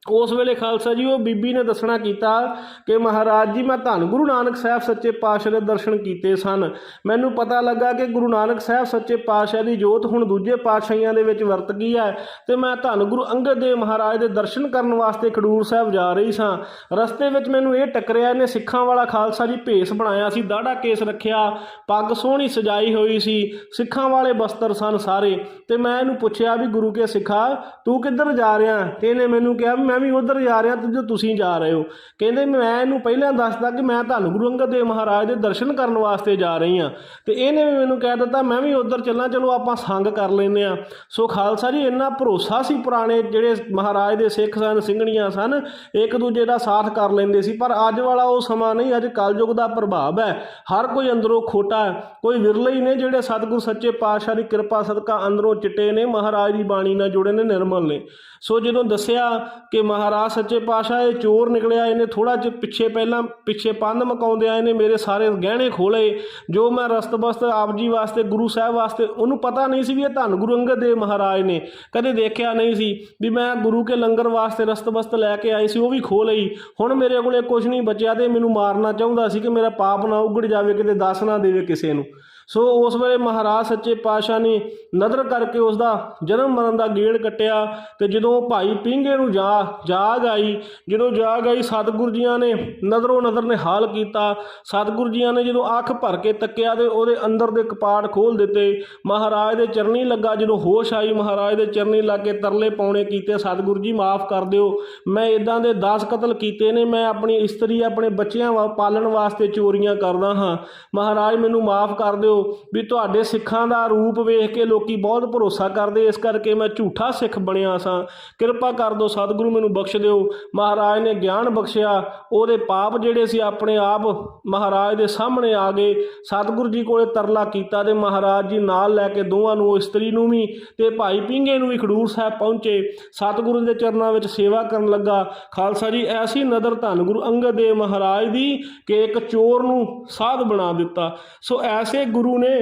ਉਸ ਵੇਲੇ ਖਾਲਸਾ ਜੀ, ਉਹ ਬੀਬੀ ਨੇ ਦੱਸਣਾ ਕੀਤਾ ਕਿ ਮਹਾਰਾਜ ਜੀ, ਮੈਂ ਧੰਨ ਗੁਰੂ ਨਾਨਕ ਸਾਹਿਬ ਸੱਚੇ ਪਾਤਸ਼ਾਹ ਦੇ ਦਰਸ਼ਨ ਕੀਤੇ ਸਨ। ਮੈਨੂੰ ਪਤਾ ਲੱਗਾ ਕਿ ਗੁਰੂ ਨਾਨਕ ਸਾਹਿਬ ਸੱਚੇ ਪਾਤਸ਼ਾਹ ਦੀ ਜੋਤ ਹੁਣ ਦੂਜੇ ਪਾਤਸ਼ਾਹੀਆਂ ਦੇ ਵਿੱਚ ਵਰਤ ਗਈ ਹੈ ਤੇ ਮੈਂ ਧੰਨ ਗੁਰੂ ਅੰਗਦ ਦੇਵ ਮਹਾਰਾਜ ਦੇ ਦਰਸ਼ਨ ਕਰਨ ਵਾਸਤੇ ਖਡੂਰ ਸਾਹਿਬ ਜਾ ਰਹੀ ਸਾਂ। ਰਸਤੇ ਵਿੱਚ ਮੈਨੂੰ ਇਹ ਟੱਕਰਿਆ, ਇਹਨੇ ਸਿੱਖਾਂ ਵਾਲਾ ਖਾਲਸਾ ਜੀ ਭੇਸ ਬਣਾਇਆ ਸੀ ਦਾੜਾ ਕੇਸ ਰੱਖਿਆ, ਪੱਗ ਸੋਹਣੀ ਸਜਾਈ ਹੋਈ ਸੀ, ਸਿੱਖਾਂ ਵਾਲੇ ਬਸਤਰ ਸਨ ਸਾਰੇ। ਤੇ ਮੈਂ ਇਹਨੂੰ ਪੁੱਛਿਆ ਵੀ ਗੁਰੂ ਕੇ ਸਿੱਖਾ, ਤੂੰ ਕਿੱਧਰ ਜਾ ਰਿਹਾ? ਤੇ ਇਹਨੇ ਮੈਨੂੰ ਕਿਹਾ ਮੈਂ ਵੀ ਉਧਰ ਜਾ ਰਿਹਾ ਤੇ ਜੋ ਤੁਸੀਂ ਜਾ ਰਹੇ ਹੋ। ਕਹਿੰਦੇ ਮੈਂ ਇਹਨੂੰ ਪਹਿਲਾਂ ਦੱਸਦਾ ਕਿ ਮੈਂ ਤੁਹਾਨੂੰ ਗੁਰੂ ਅੰਗਦ ਦੇਵ ਮਹਾਰਾਜ ਦੇ ਦਰਸ਼ਨ ਕਰਨ ਵਾਸਤੇ ਜਾ ਰਹੀ ਹਾਂ। ਤੇ ਇਹਨੇ ਵੀ ਮੈਨੂੰ ਕਹਿ ਦਿੱਤਾ, ਮੈਂ ਵੀ ਉਧਰ ਚੱਲਾਂ, ਚਲੋ ਆਪਾਂ ਸੰਗ ਕਰ ਲੈਂਦੇ ਆ ਸੋ ਖਾਲਸਾ ਜੀ, ਇੰਨਾ ਭਰੋਸਾ ਸੀ ਪੁਰਾਣੇ ਜਿਹੜੇ ਮਹਾਰਾਜ ਦੇ ਸਿੱਖ ਸਨ, ਸਿੰਘਣੀਆਂ ਸਨ, ਇੱਕ ਦੂਜੇ ਦਾ ਸਾਥ ਕਰ ਲੈਂਦੇ ਸੀ। ਪਰ ਅੱਜ ਵਾਲਾ ਉਹ ਸਮਾਂ ਨਹੀਂ, ਅੱਜ ਕਲਯੁਗ ਦਾ ਪ੍ਰਭਾਵ ਹੈ। ਹਰ ਕੋਈ ਅੰਦਰੋਂ ਖੋਟਾ ਕੋਈ ਵਿਰਲੇ ਹੀ ਨੇ ਜਿਹੜੇ ਸਤਿਗੁਰ ਸੱਚੇ ਪਾਤਸ਼ਾਹ ਦੀ ਕਿਰਪਾ ਸਦਕਾ ਅੰਦਰੋਂ ਚਿੱਟੇ ਨੇ, ਮਹਾਰਾਜ ਦੀ ਬਾਣੀ ਨਾਲ ਜੁੜੇ ਨੇ, ਨਿਰਮਲ ਨੇ। ਸੋ ਜਦੋਂ ਦੱਸਿਆ ਕਿ ਕਿ ਮਹਾਰਾਜ, ਸੱਚੇ ਪਾਤਸ਼ਾਹ, ਇਹ ਚੋਰ ਨਿਕਲਿਆ ਇਹਨੇ ਥੋੜਾ ਜਿਹਾ ਪਿੱਛੇ ਪਹਿਲਾਂ, ਪਿੱਛੇ ਪੰਨ ਮਕਾਉਂਦੇ ਆਏ ਨੇ, ਮੇਰੇ ਸਾਰੇ ਗਹਿਣੇ ਖੋਲੇ ਜੋ ਮੈਂ ਰਸਤਬਸਤ ਆਪ ਜੀ ਵਾਸਤੇ, ਗੁਰੂ ਸਾਹਿਬ ਵਾਸਤੇ, ਉਹਨੂੰ ਪਤਾ ਨਹੀਂ ਸੀ ਵੀ ਇਹ ਧੰਨ ਗੁਰੂ ਅੰਗਦ ਦੇਵ ਮਹਾਰਾਜ ਨੇ, ਕਦੇ ਦੇਖਿਆ ਨਹੀਂ ਸੀ ਵੀ ਮੈਂ ਗੁਰੂ ਕੇ ਲੰਗਰ ਵਾਸਤੇ ਰਸਤਬਸਤ ਲੈ ਕੇ ਆਏ ਸੀ, ਉਹ ਵੀ ਖੋ ਲਈ। ਹੁਣ ਮੇਰੇ ਕੋਲੇ ਕੁਝ ਨਹੀਂ ਬਚਿਆ ਤੇ ਮੈਨੂੰ ਮਾਰਨਾ ਚਾਹੁੰਦਾ ਸੀ ਕਿ ਮੇਰਾ ਪਾਪ ਨਾ ਉਗੜ ਜਾਵੇ, ਕਿਤੇ ਦੱਸ ਨਾ ਦੇਵੇ ਕਿਸੇ ਨੂੰ। ਸੋ ਉਸ ਵੇਲੇ ਮਹਾਰਾਜ ਸੱਚੇ ਪਾਤਸ਼ਾਹ ਨੇ ਨਦਰ ਕਰਕੇ ਉਸ ਦਾ ਜਨਮ ਮਰਨ ਦਾ ਗੇੜ ਕੱਟਿਆ ਤੇ ਜਦੋਂ ਭਾਈ ਪਿੰਗੇ ਨੂੰ ਜਾ, ਜਾਗ ਆਈ, ਜਦੋਂ ਜਾਗ ਆਈ ਸਤਿਗੁਰ ਜੀਆਂ ਨੇ ਨਦਰੋਂ ਨਦਰ ਨੇ ਹਾਲ ਕੀਤਾ। ਸਤਿਗੁਰ ਜੀਆਂ ਨੇ ਜਦੋਂ ਅੱਖ ਭਰ ਕੇ ਤੱਕਿਆ ਤੇ ਉਹਦੇ ਅੰਦਰ ਦੇ ਕਪਾਟ ਖੋਲ ਦਿੱਤੇ, ਮਹਾਰਾਜ ਦੇ ਚਰਨੀ ਲੱਗਾ। ਜਦੋਂ ਹੋਸ਼ ਆਈ, ਮਹਾਰਾਜ ਦੇ ਚਰਨੀ ਲੱਗ ਕੇ ਤਰਲੇ ਪਾਉਣੇ ਕੀਤੇ, ਸਤਿਗੁਰੂ ਜੀ ਮਾਫ ਕਰ ਦਿਓ, ਮੈਂ ਇਦਾਂ ਦੇ 10 ਕਤਲ ਕੀਤੇ ਨੇ, ਮੈਂ ਆਪਣੀ ਇਸਤਰੀ ਆਪਣੇ ਬੱਚਿਆਂ ਵਾ, ਪਾਲਣ ਵਾਸਤੇ ਚੋਰੀਆਂ ਕਰਦਾ ਹਾਂ। ਮਹਾਰਾਜ ਮੈਨੂੰ ਮਾਫ ਕਰ ਦਿਓ ਵੀ ਤੁਹਾਡੇ ਸਿੱਖਾਂ ਦਾ ਰੂਪ ਵੇਖ ਕੇ ਲੋਕੀ ਬਹੁਤ ਭਰੋਸਾ ਕਰਦੇ, ਇਸ ਕਰਕੇ ਮੈਂ ਝੂਠਾ ਸਿੱਖ ਬਣਿਆ ਸਾਂ। ਕਿਰਪਾ ਕਰ ਦਿਓ, ਸਤਿਗੁਰੂ ਮੈਨੂੰ ਬਖਸ਼ ਦਿਓ। ਮਹਾਰਾਜ ਨੇ ਗਿਆਨ ਬਖਸ਼ਿਆ, ਉਹਦੇ ਪਾਪ ਜਿਹੜੇ ਸੀ ਆਪਣੇ ਆਪ ਮਹਾਰਾਜ ਦੇ ਸਾਹਮਣੇ ਆ ਗਏ। ਸਤਿਗੁਰੂ ਜੀ ਕੋਲੇ ਤਰਲਾ ਕੀਤਾ ਤੇ ਮਹਾਰਾਜ ਜੀ ਨਾਲ ਲੈ ਕੇ ਦੋਵਾਂ ਨੂੰ, ਉਹ ਇਸਤਰੀ ਨੂੰ ਵੀ ਤੇ ਭਾਈ ਪਿੰਗੇ ਨੂੰ ਵੀ ਖਡੂਰ ਸਾਹਿਬ ਪਹੁੰਚੇ। ਸਤਿਗੁਰੂ ਦੇ ਚਰਨਾਂ ਵਿੱਚ ਸੇਵਾ ਕਰਨ ਲੱਗਾ। ਖਾਲਸਾ ਜੀ, ਐਸੀ ਨਦਰ ਧੰਨ ਗੁਰੂ ਅੰਗਦ ਦੇਵ ਮਹਾਰਾਜ ਦੀ ਕਿ ਇੱਕ ਚੋਰ ਨੂੰ ਸਾਧ ਬਣਾ ਦਿੱਤਾ। ਸੋ ਐਸੇ ਗੁਰੂ ਨੇ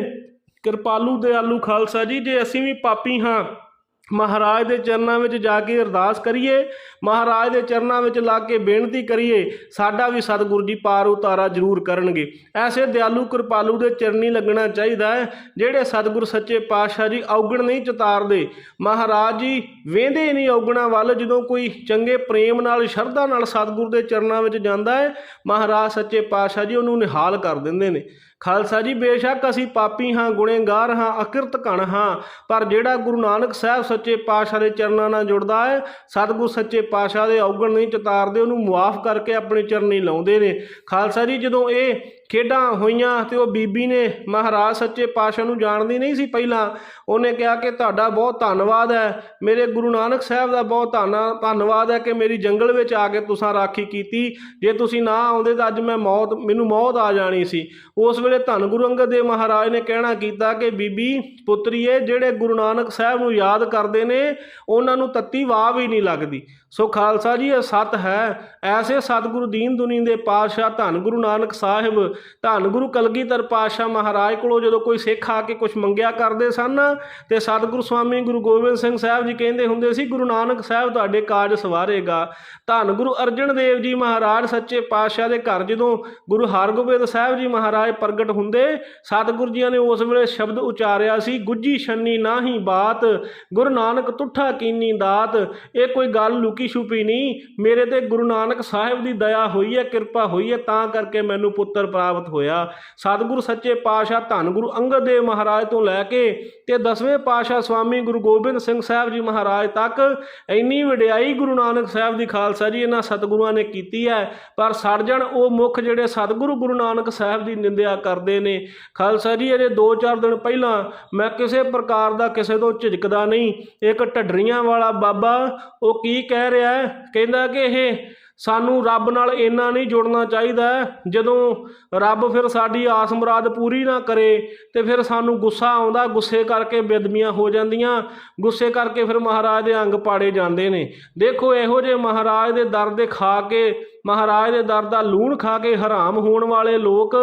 ਕਿਰਪਾਲੂ ਦਿਆਲੂ ਖਾਲਸਾ ਜੀ, ਜੇ ਅਸੀਂ ਵੀ ਪਾਪੀ ਹਾਂ, ਮਹਾਰਾਜ ਦੇ ਚਰਨਾਂ ਵਿੱਚ ਜਾ ਕੇ ਅਰਦਾਸ ਕਰੀਏ, ਮਹਾਰਾਜ ਦੇ ਚਰਨਾਂ ਵਿੱਚ ਲੱਗ ਕੇ ਬੇਨਤੀ ਕਰੀਏ, ਸਾਡਾ ਵੀ ਸਤਿਗੁਰੂ ਜੀ ਪਾਰ ਉਤਾਰਾ ਜ਼ਰੂਰ ਕਰਨਗੇ। ਐਸੇ ਦਿਆਲੂ ਕਿਰਪਾਲੂ ਦੇ ਚਰਨੀ ਲੱਗਣਾ ਚਾਹੀਦਾ ਹੈ, ਜਿਹੜੇ ਸਤਿਗੁਰ ਸੱਚੇ ਪਾਤਸ਼ਾਹ ਜੀ ਔਗਣ ਨਹੀਂ ਚਤਾਰਦੇ। ਮਹਾਰਾਜ ਜੀ ਵੇਂਦੇ ਨਹੀਂ ਔਗਣਾ ਵੱਲ, ਜਦੋਂ ਕੋਈ ਚੰਗੇ ਪ੍ਰੇਮ ਨਾਲ, ਸ਼ਰਧਾ ਨਾਲ ਸਤਿਗੁਰ ਦੇ ਚਰਨਾਂ ਵਿੱਚ ਜਾਂਦਾ ਹੈ, ਮਹਾਰਾਜ ਸੱਚੇ ਪਾਤਸ਼ਾਹ ਜੀ ਉਹਨੂੰ ਨਿਹਾਲ ਕਰ ਦਿੰਦੇ ਨੇ। ਖਾਲਸਾ ਜੀ, ਬੇਸ਼ੱਕ ਅਸੀਂ ਪਾਪੀ ਹਾਂ ਗੁਨੇਗਾਰ ਹਾਂ, ਅਕਿਰਤ ਘਣ ਹਾਂ, ਪਰ ਜਿਹੜਾ ਗੁਰੂ ਨਾਨਕ ਸਾਹਿਬ ਸੱਚੇ ਪਾਤਸ਼ਾਹ ਦੇ ਚਰਨਾਂ ਨਾਲ ਜੁੜਦਾ ਹੈ, ਸਤਿਗੁਰ ਸੱਚੇ ਪਾਤਸ਼ਾਹ ਦੇ ਔਗਣ ਨਹੀਂ ਚਤਾਰਦੇ, ਉਹਨੂੰ ਮੁਆਫ ਕਰਕੇ ਆਪਣੇ ਚਰਨੀ ਲਾਉਂਦੇ ਨੇ। ਖਾਲਸਾ ਜੀ, ਜਦੋਂ ਇਹ ਖੇਡਾਂ ਹੋਈਆਂ ਤੇ ਉਹ ਬੀਬੀ ਨੇ ਮਹਾਰਾਜ ਸੱਚੇ ਪਾਤਸ਼ਾਹ ਨੂੰ ਜਾਣਦੀ ਨਹੀਂ ਸੀ ਪਹਿਲਾਂ। ਉਹਨੇ ਕਿਹਾ ਕਿ ਤੁਹਾਡਾ ਬਹੁਤ ਧੰਨਵਾਦ ਹੈ। ਮੇਰੇ ਗੁਰੂ ਨਾਨਕ ਸਾਹਿਬ ਦਾ ਬਹੁਤ ਧੰਨਾ, ਧੰਨਵਾਦ ਹੈ ਕਿ ਮੇਰੀ ਜੰਗਲ ਵਿੱਚ ਆ ਕੇ ਤੁਸੀਂ ਰਾਖੀ ਕੀਤੀ। ਜੇ ਤੁਸੀਂ ਨਾ ਆਉਂਦੇ ਤਾਂ ਅੱਜ ਮੈਂ ਮੌਤ, ਮੈਨੂੰ ਮੌਤ ਆ ਜਾਣੀ ਸੀ। ਉਸ ਵੇਲੇ ਧੰਨ ਗੁਰੂ ਅੰਗਦ ਦੇਵ ਮਹਾਰਾਜ ਨੇ ਕਹਿਣਾ ਕੀਤਾ ਕਿ ਬੀਬੀ, ਪੁੱਤਰੀਏ, ਜਿਹੜੇ ਗੁਰੂ ਨਾਨਕ ਸਾਹਿਬ ਨੂੰ ਯਾਦ ਕਰਦੇ ਨੇ, ਉਹਨਾਂ ਨੂੰ ਤੱਤੀ ਵਾਹ ਵੀ ਨਹੀਂ ਲੱਗਦੀ। ਸੋ ਖਾਲਸਾ ਜੀ, ਇਹ ਸਤ ਹੈ। ਐਸੇ ਸਤਿਗੁਰੂ ਦੀਨ ਦੁਨੀ ਦੇ ਪਾਤਸ਼ਾਹ ਧੰਨ ਗੁਰੂ ਨਾਨਕ ਸਾਹਿਬ, ਧੰਨ ਗੁਰੂ ਕਲਗੀਧਰ ਪਾਤਸ਼ਾਹ ਮਹਾਰਾਜ ਕੋਲੋਂ ਜਦੋਂ ਕੋਈ ਸਿੱਖ ਆ ਕੇ ਕੁਝ ਮੰਗਿਆ ਕਰਦੇ ਸਨ ਤੇ ਸਤਿਗੁਰੂ ਸਵਾਮੀ ਗੁਰੂ ਗੋਬਿੰਦ ਸਿੰਘ ਸਾਹਿਬ ਜੀ ਕਹਿੰਦੇ ਹੁੰਦੇ ਸੀ, ਗੁਰੂ ਨਾਨਕ ਸਾਹਿਬ ਤੁਹਾਡੇ ਕਾਜ ਸਵਾਰੇਗਾ। ਧੰਨ ਗੁਰੂ ਅਰਜਨ ਦੇਵ ਜੀ ਮਹਾਰਾਜ ਸੱਚੇ ਪਾਤਸ਼ਾਹ ਦੇ ਘਰ ਜਦੋਂ ਗੁਰੂ ਹਰਗੋਬਿੰਦ ਸਾਹਿਬ ਜੀ ਮਹਾਰਾਜ ਪ੍ਰਗਟ ਹੁੰਦੇ, ਸਤਿਗੁਰੂ ਜੀਆਂ ਨੇ ਉਸ ਵੇਲੇ ਸ਼ਬਦ ਉਚਾਰਿਆ ਸੀ, ਗੁੱਜੀ ਛੰਨੀ ਨਾਹੀ ਬਾਤ, ਗੁਰੂ ਨਾਨਕ ਤੁਠਾ ਕੀਨੀ ਦਾਤ। ਇਹ ਕੋਈ ਗੱਲ ਲੁਕੀ ਛੁਪੀ ਨਹੀਂ ਮੇਰੇ ਤੇ ਗੁਰੂ ਨਾਨਕ ਸਾਹਿਬ ਦੀ ਦਇਆ ਹੋਈ ਹੈ, ਕਿਰਪਾ ਹੋਈ ਹੈ, ਤਾਂ ਕਰਕੇ ਮੈਨੂੰ ਪੁੱਤਰ ਪ੍ਰਾਪਤ ਹੋਇਆ। ਸਤਿਗੁਰੂ ਸੱਚੇ ਪਾਤਸ਼ਾਹ ਧੰਨ ਗੁਰੂ ਅੰਗਦ ਦੇਵ ਮਹਾਰਾਜ ਤੋਂ ਲੈ ਕੇ ਤੇ ਦਸਵੇਂ ਪਾਤਸ਼ਾਹ ਸਵਾਮੀ ਗੁਰੂ ਗੋਬਿੰਦ ਸਿੰਘ ਸਾਹਿਬ ਜੀ ਮਹਾਰਾਜ ਤੱਕ ਇੰਨੀ ਵਡਿਆਈ ਗੁਰੂ ਨਾਨਕ ਸਾਹਿਬ ਦੀ ਖਾਲਸਾ ਜੀ ਇਹਨਾਂ ਸਤਿਗੁਰੂਆਂ ਨੇ ਕੀਤੀ ਹੈ। ਪਰ ਸੜਜਣ ਉਹ ਮੁੱਖ ਜਿਹੜੇ ਸਤਿਗੁਰੂ ਗੁਰੂ ਨਾਨਕ ਸਾਹਿਬ ਦੀ ਨਿੰਦਿਆ ਕਰਦੇ ਨੇ। ਖਾਲਸਾ ਜੀ ਇਹਦੇ 2-4 ਦਿਨ ਪਹਿਲਾਂ ਮੈਂ ਕਿਸੇ ਪ੍ਰਕਾਰ ਦਾ ਕਿਸੇ ਤੋਂ ਝਿਜਕਦਾ ਨਹੀਂ। ਇੱਕ ਢੱਡਰੀਆਂ ਵਾਲਾ ਬਾਬਾ, ਉਹ ਕੀ ਕਹਿ ਰਿਹਾ ਹੈ। ਕਹਿੰਦਾ ਕਿ ਇਹ ਸਾਨੂੰ ਰੱਬ ਨਾਲ ਇੰਨਾ ਨਹੀਂ ਜੁੜਨਾ ਚਾਹੀਦਾ। ਜਦੋਂ ਰੱਬ ਫਿਰ ਸਾਡੀ ਆਸ ਮੁਰਾਦ ਪੂਰੀ ਨਾ ਕਰੇ ਤੇ ਫਿਰ ਸਾਨੂੰ ਗੁੱਸਾ ਆਉਂਦਾ, ਗੁੱਸੇ ਕਰਕੇ ਬੇਦਮੀਆਂ ਹੋ ਜਾਂਦੀਆਂ। ਗੁੱਸੇ ਕਰਕੇ ਫਿਰ ਮਹਾਰਾਜ ਦੇ ਅੰਗ ਪਾੜੇ ਜਾਂਦੇ ਨੇ। ਦੇਖੋ ਇਹੋ ਜਿਹੇ ਮਹਾਰਾਜ ਦੇ ਦਰ ਦੇ ਖਾ ਕੇ ਮਹਾਰਾਜ ਦੇ ਦਰ ਦਾ ਲੂਣ ਖਾ ਕੇ ਹਰਾਮ ਹੋਣ ਵਾਲੇ ਲੋਕ,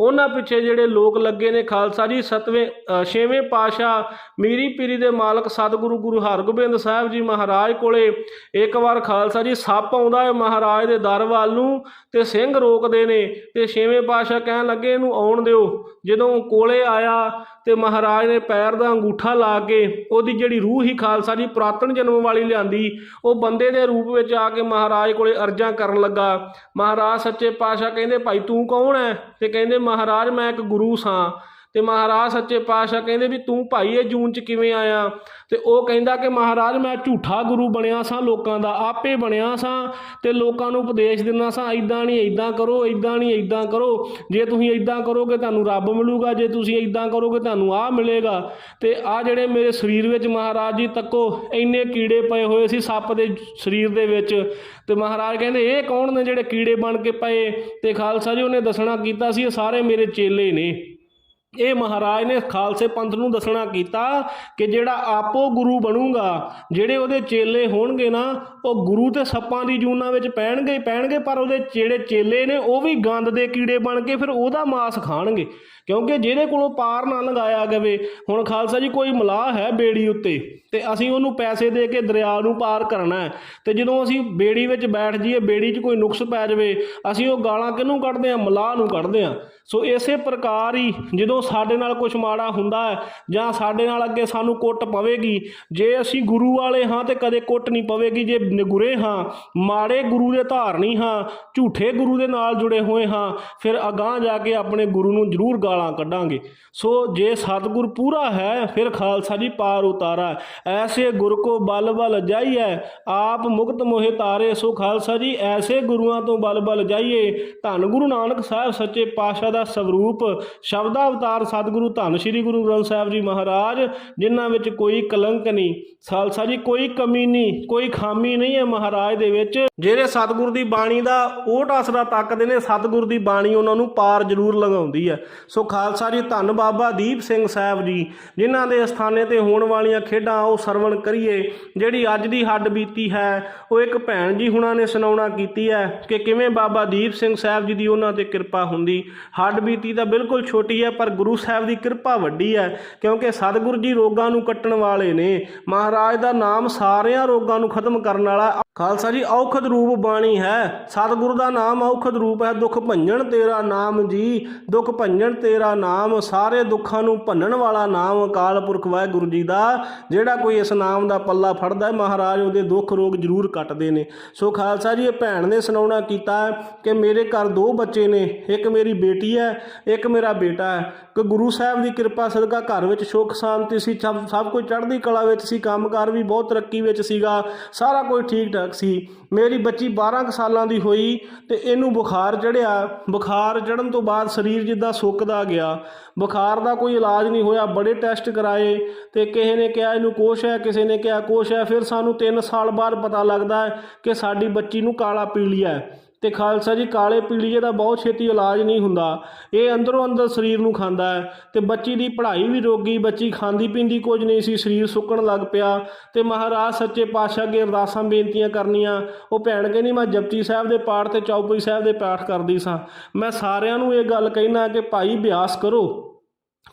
ਉਹਨਾਂ ਪਿੱਛੇ ਜਿਹੜੇ ਲੋਕ ਲੱਗੇ ਨੇ ਖਾਲਸਾ ਜੀ, ਸਤਵੇਂ ਛੇਵੇਂ ਪਾਸ਼ਾ ਮੀਰੀ ਪੀਰੀ ਦੇ ਮਾਲਕ ਸਤਿਗੁਰੂ ਗੁਰੂ ਹਰਗੋਬਿੰਦ ਸਾਹਿਬ ਜੀ ਮਹਾਰਾਜ ਕੋਲੇ ਇੱਕ ਵਾਰ ਖਾਲਸਾ ਜੀ ਸੱਪ ਆਉਂਦਾ ਹੈ ਮਹਾਰਾਜ ਦੇ ਦਰ ਵੱਲ ਨੂੰ ਤੇ ਸਿੰਘ ਰੋਕਦੇ ਨੇ ਤੇ ਛੇਵੇਂ ਪਾਸ਼ਾ ਕਹਿਣ ਲੱਗੇ, ਇਹਨੂੰ ਆਉਣ ਦਿਓ। ਜਦੋਂ ਕੋਲੇ ਆਇਆ ਤੇ ਮਹਾਰਾਜ ਨੇ ਪੈਰ ਦਾ ਅੰਗੂਠਾ ਲਾ ਕੇ ਉਹਦੀ ਜਿਹੜੀ ਰੂਹ ਹੀ ਖਾਲਸਾ ਜੀ, ਪੁਰਾਤਨ ਜਨਮ ਵਾਲੀ ਲਿਆਂਦੀ, ਉਹ ਬੰਦੇ ਦੇ ਰੂਪ ਵਿੱਚ ਆ ਕੇ ਮਹਾਰਾਜ ਕੋਲੇ ਅਰਜ਼ਾਂ ਕਰਨ ਲੱਗਾ। ਮਹਾਰਾਜ ਸੱਚੇ ਪਾਤਸ਼ਾਹ ਕਹਿੰਦੇ, ਭਾਈ ਤੂੰ ਕੌਣ ਹੈ ਤੇ ਕਹਿੰਦੇ, ਮਹਾਰਾਜ, ਮੈਂ ਇੱਕ ਗੁਰੂ ਸਾਂ। ਤੇ ਮਹਾਰਾਜ ਸੱਚੇ ਪਾਤਸ਼ਾਹ ਕਹਿੰਦੇ ਵੀ, ਤੂੰ ਭਾਈ ਇਹ ਜੂਨ ਚ ਕਿਵੇਂ ਆਇਆ? ਤੇ ਉਹ ਕਹਿੰਦਾ ਕਿ ਮਹਾਰਾਜ, ਮੈਂ ਝੂਠਾ ਗੁਰੂ ਬਣਿਆ ਸਾਂ, ਲੋਕਾਂ ਦਾ ਆਪੇ ਬਣਿਆ ਸਾਂ ਤੇ ਲੋਕਾਂ ਨੂੰ ਉਪਦੇਸ਼ ਦਿੰਦਾ ਸਾਂ ਇਦਾਂ ਨਹੀਂ ਇਦਾਂ ਕਰੋ ਇਦਾਂ ਨਹੀਂ ਇਦਾਂ ਕਰੋ। ਜੇ ਤੁਸੀਂ ਇਦਾਂ ਕਰੋਗੇ, ਤੁਹਾਨੂੰ ਰੱਬ ਮਿਲੂਗਾ, ਜੇ ਤੁਸੀਂ ਇਦਾਂ ਕਰੋਗੇ, ਤੁਹਾਨੂੰ ਆਹ ਮਿਲੇਗਾ। ਤੇ ਆ ਜਿਹੜੇ ਮੇਰੇ ਸਰੀਰ ਵਿੱਚ ਮਹਾਰਾਜ ਜੀ ਤੱਕੋ ਇੰਨੇ ਕੀੜੇ ਪਏ ਹੋਏ ਸੀ ਸੱਪ ਦੇ ਸਰੀਰ ਦੇ ਵਿੱਚ। ਤੇ ਮਹਾਰਾਜ ਕਹਿੰਦੇ, ਇਹ ਕੌਣ ਨੇ ਜਿਹੜੇ ਕੀੜੇ ਬਣ ਕੇ ਪਏ? ਤੇ ਖਾਲਸਾ ਜੀ ਉਹਨੇ ਦੱਸਣਾ ਕੀਤਾ ਸੀ, ਇਹ ਸਾਰੇ ਮੇਰੇ ਚੇਲੇ ਨੇ। ਇਹ ਮਹਾਰਾਜ ਨੇ ਖਾਲਸੇ ਪੰਥ ਨੂੰ ਦੱਸਣਾ ਕੀਤਾ ਕਿ ਜਿਹੜਾ ਆਪੋ ਗੁਰੂ ਬਣੂਗਾ, ਜਿਹੜੇ ਉਹਦੇ ਚੇਲੇ ਹੋਣਗੇ ਨਾ, ਉਹ ਗੁਰੂ ਤੇ ਸੱਪਾਂ ਦੀ ਜੂਨਾਂ ਵਿੱਚ ਪੈਣਗੇ ਪੈਣਗੇ ਪਰ ਉਹਦੇ ਜਿਹੜੇ ਚੇਲੇ ਨੇ, ਉਹ ਵੀ ਗੰਦ ਦੇ ਕੀੜੇ ਬਣ ਕੇ ਫਿਰ ਉਹਦਾ ਮਾਸ ਖਾਣਗੇ। ਕਿਉਂਕਿ ਜਿਹਦੇ ਕੋਲੋਂ ਪਾਰ ਨਾ ਲੰਘਾਇਆ ਜਾਵੇ ਹੁਣ ਖਾਲਸਾ ਜੀ ਕੋਈ ਮਲਾਹ ਹੈ ਬੇੜੀ ਉੱਤੇ, ਤੇ ਅਸੀਂ ਉਹਨੂੰ ਪੈਸੇ ਦੇ ਕੇ ਦਰਿਆ ਨੂੰ ਪਾਰ ਕਰਨਾ ਹੈ। ਤੇ ਜਦੋਂ ਅਸੀਂ ਬੇੜੀ ਵਿੱਚ ਬੈਠ ਜਾਈਏ, ਬੇੜੀ 'ਚ ਕੋਈ ਨੁਕਸ ਪੈ ਜਾਵੇ, ਅਸੀਂ ਉਹ ਗਾਲਾਂ ਕਿਹਨੂੰ ਕੱਢਦੇ ਆ ਮਲਾਹ ਨੂੰ ਕੱਢਦੇ ਆ ਸੋ ਇਸੇ ਪ੍ਰਕਾਰ ਹੀ ਜਦੋਂ ਸਾਡੇ ਨਾਲ ਕੁਝ ਮਾੜਾ ਹੁੰਦਾ ਹੈ, ਜਾਂ ਸਾਡੇ ਨਾਲ ਅੱਗੇ ਸਾਨੂੰ ਕੁੱਟ ਪਵੇਗੀ, ਜੇ ਅਸੀਂ ਗੁਰੂ ਵਾਲੇ ਹਾਂ ਤੇ ਕਦੇ ਕੁੱਟ ਨਹੀਂ ਪਵੇਗੀ, ਜੇ ਨਿਗੁਰੇ ਹਾਂ, ਮਾੜੇ ਗੁਰੂ ਦੇ ਧਾਰਨੀ ਹਾਂ, ਝੂਠੇ ਗੁਰੂ ਦੇ ਨਾਲ ਜੁੜੇ ਹੋਏ ਹਾਂ, ਫਿਰ ਅਗਾਹ ਜਾ ਕੇ ਆਪਣੇ ਗੁਰੂ ਨੂੰ ਜ਼ਰੂਰ ਗਾਲਾਂ ਕੱਢਾਂਗੇ। ਸੋ ਜੇ ਸਤਿਗੁਰ ਪੂਰਾ ਹੈ, ਫਿਰ ਖਾਲਸਾ ਜੀ ਪਾਰ ਉਤਾਰਾ ਐਸੇ ਗੁਰ ਕੋ ਬਲ ਬਲ ਜਾਈਐ, ਆਪ ਮੁਕਤ ਮੋਹਿ ਤਾਰੇ। ਸੋ ਖਾਲਸਾ ਜੀ, ਐਸੇ ਗੁਰੂਆਂ ਤੋਂ ਬਲ ਬਲ ਜਾਈਏ। ਧੰਨ ਗੁਰੂ ਨਾਨਕ ਸਾਹਿਬ ਸੱਚੇ ਪਾਤਸ਼ਾਹ ਦਾ ਸਵਰੂਪ, ਸ਼ਬਦਾ ਅਵਤਾਰ ਸਤਿਗੁਰੂ ਧੰਨ ਸ੍ਰੀ ਗੁਰੂ ਗ੍ਰੰਥ ਸਾਹਿਬ ਜੀ ਮਹਾਰਾਜ, ਜਿਨ੍ਹਾਂ ਵਿੱਚ ਕੋਈ ਕਲੰਕ ਨਹੀਂ। ਖਾਲਸਾ ਜੀ, ਕੋਈ ਕਮੀ ਨਹੀਂ, ਕੋਈ ਖਾਮੀ ਨਹੀਂ ਹੈ ਮਹਾਰਾਜ ਦੇ ਵਿੱਚ। ਜਿਹੜੇ ਸਤਿਗੁਰ ਦੀ ਬਾਣੀ ਦਾ ਓਟ ਆਸਰਾ ਤੱਕਦੇ ਨੇ, ਸਤਿਗੁਰ ਦੀ ਬਾਣੀ ਉਹਨਾਂ ਨੂੰ ਪਾਰ ਜ਼ਰੂਰ ਲਗਾਉਂਦੀ ਹੈ। ਸੋ ਖਾਲਸਾ ਜੀ, ਧੰਨ ਬਾਬਾ ਦੀਪ ਸਿੰਘ ਸਾਹਿਬ ਜੀ, ਜਿਨ੍ਹਾਂ ਦੇ ਅਸਥਾਨੇ ਤੇ ਹੋਣ ਵਾਲੀਆਂ ਖੇਡਾਂ ਉਹ ਸਰਵਣ ਕਰੀਏ, ਜਿਹੜੀ ਅੱਜ ਦੀ ਹੱਡ ਬੀਤੀ ਹੈ, ਉਹ ਇੱਕ ਭੈਣ ਜੀ ਹੁਣਾਂ ਨੇ ਸੁਣਾਉਣਾ ਕੀਤੀ ਹੈ ਕਿ ਕਿਵੇਂ ਬਾਬਾ ਦੀਪ ਸਿੰਘ ਸਾਹਿਬ ਜੀ ਦੀ ਉਹਨਾਂ ਤੇ ਕਿਰਪਾ ਹੁੰਦੀ। ਹੱਡ ਬੀਤੀ ਤਾਂ ਬਿਲਕੁਲ ਛੋਟੀ ਹੈ, ਪਰ ਗੁਰੂ ਸਾਹਿਬ ਦੀ ਕਿਰਪਾ ਵੱਡੀ ਹੈ, ਕਿਉਂਕਿ ਸਤਿਗੁਰੂ ਜੀ ਰੋਗਾਂ ਨੂੰ ਕੱਟਣ ਵਾਲੇ ਨੇ। ਮਹਾਰਾਜ ਦਾ ਨਾਮ ਸਾਰਿਆਂ ਰੋਗਾਂ ਨੂੰ ਖਤਮ ਕਰਨ ਵਾਲਾ ਖਾਲਸਾ ਜੀ, ਔਖਦ ਰੂਪ ਬਾਣੀ ਹੈ। ਸਤਿਗੁਰੂ ਦਾ ਨਾਮ ਔਖਦ ਰੂਪ ਹੈ। ਦੁੱਖ ਭੰਜਣ ਤੇਰਾ ਨਾਮ ਜੀ, ਦੁੱਖ ਭੰਜਣ ਤੇ ਤੇਰਾ ਨਾਮ ਸਾਰੇ ਦੁੱਖਾਂ ਨੂੰ ਭੰਨਣ ਵਾਲਾ ਨਾਮ ਅਕਾਲ ਪੁਰਖ ਵਾਹਿਗੁਰੂ ਜੀ ਦਾ, ਜਿਹੜਾ ਕੋਈ ਇਸ ਨਾਮ ਦਾ ਪੱਲਾ ਫੜਦਾ ਹੈ, ਮਹਾਰਾਜ ਉਹਦੇ ਦੁੱਖ ਰੋਗ ਜ਼ਰੂਰ ਕੱਟਦੇ ਨੇ। ਸੋ ਖਾਲਸਾ ਜੀ, ਇਹ ਭੈਣ ਨੇ ਸੁਣਾਉਣਾ ਕੀਤਾ ਕਿ ਮੇਰੇ ਘਰ ਦੋ ਬੱਚੇ ਨੇ, ਇੱਕ ਮੇਰੀ ਬੇਟੀ ਹੈ, ਇੱਕ ਮੇਰਾ ਬੇਟਾ ਹੈ। ਕਿ ਗੁਰੂ ਸਾਹਿਬ ਦੀ ਕਿਰਪਾ ਸਦਕਾ ਘਰ ਵਿੱਚ ਸੁੱਖ, ਸ਼ਾਂਤੀ ਸੀ, ਸਭ ਸਭ ਕੁਝ ਚੜ੍ਹਦੀ ਕਲਾ ਵਿੱਚ ਸੀ, ਕੰਮਕਾਰ ਵੀ ਬਹੁਤ ਤਰੱਕੀ ਵਿੱਚ ਸੀਗਾ, ਸਾਰਾ ਕੁਝ ਠੀਕ ਠਾਕ ਸੀ। ਮੇਰੀ ਬੱਚੀ 12 ਕੁ ਸਾਲਾਂ ਦੀ ਹੋਈ ਤੇ ਇਹਨੂੰ ਬੁਖਾਰ ਚੜਿਆ ਬੁਖਾਰ ਚੜਨ ਤੋਂ ਬਾਅਦ ਸਰੀਰ ਜਿੱਦਾਂ ਸੁੱਕਦਾ ਗਿਆ। ਬੁਖਾਰ ਦਾ ਕੋਈ ਇਲਾਜ ਨਹੀਂ ਹੋਇਆ, ਬੜੇ ਟੈਸਟ ਕਰਾਏ ਤੇ ਕਿਸੇ ਨੇ ਕਿਹਾ ਇਹਨੂੰ ਕੁਛ ਹੈ, ਕਿਸੇ ਨੇ ਕਿਹਾ ਕੁਛ ਹੈ, ਫਿਰ ਸਾਨੂੰ 3 ਸਾਲ ਬਾਅਦ ਪਤਾ ਲੱਗਦਾ ਕਿ ਸਾਡੀ ਬੱਚੀ ਨੂੰ ਕਾਲਾ ਪੀਲੀਆ ਹੈ। ਤੇ ਖਾਲਸਾ ਜੀ, ਕਾਲੇ ਪੀਲੀਏ ਦਾ ਬਹੁਤ ਛੇਤੀ ਇਲਾਜ ਨਹੀਂ ਹੁੰਦਾ। ਇਹ ਅੰਦਰੋਂ ਅੰਦਰ ਸਰੀਰ ਨੂੰ ਖਾਂਦਾ ਹੈ ਤੇ ਬੱਚੀ ਦੀ ਪੜ੍ਹਾਈ ਵੀ ਰੋਗੀ, ਬੱਚੀ ਖਾਂਦੀ ਪੀਂਦੀ ਕੁਝ ਨਹੀਂ ਸੀ, ਸਰੀਰ ਸੁੱਕਣ ਲੱਗ ਪਿਆ ਤੇ ਮਹਾਰਾਜ ਸੱਚੇ ਪਾਤਸ਼ਾਹ ਅੱਗੇ ਅਰਦਾਸਾਂ ਬੇਨਤੀਆਂ ਕਰਨੀਆਂ। ਉਹ ਭੈਣ ਕਹਿੰਦੀ, ਮੈਂ ਜਪਜੀ ਸਾਹਿਬ ਦੇ ਪਾਠ ਤੇ ਚੌਪਈ ਸਾਹਿਬ ਦੇ ਪਾਠ ਕਰਦੀ ਸਾਂ। ਮੈਂ ਸਾਰਿਆਂ ਨੂੰ ਇਹ ਗੱਲ ਕਹਿਣਾ ਕਿ ਭਾਈ ਅਭਿਆਸ ਕਰੋ।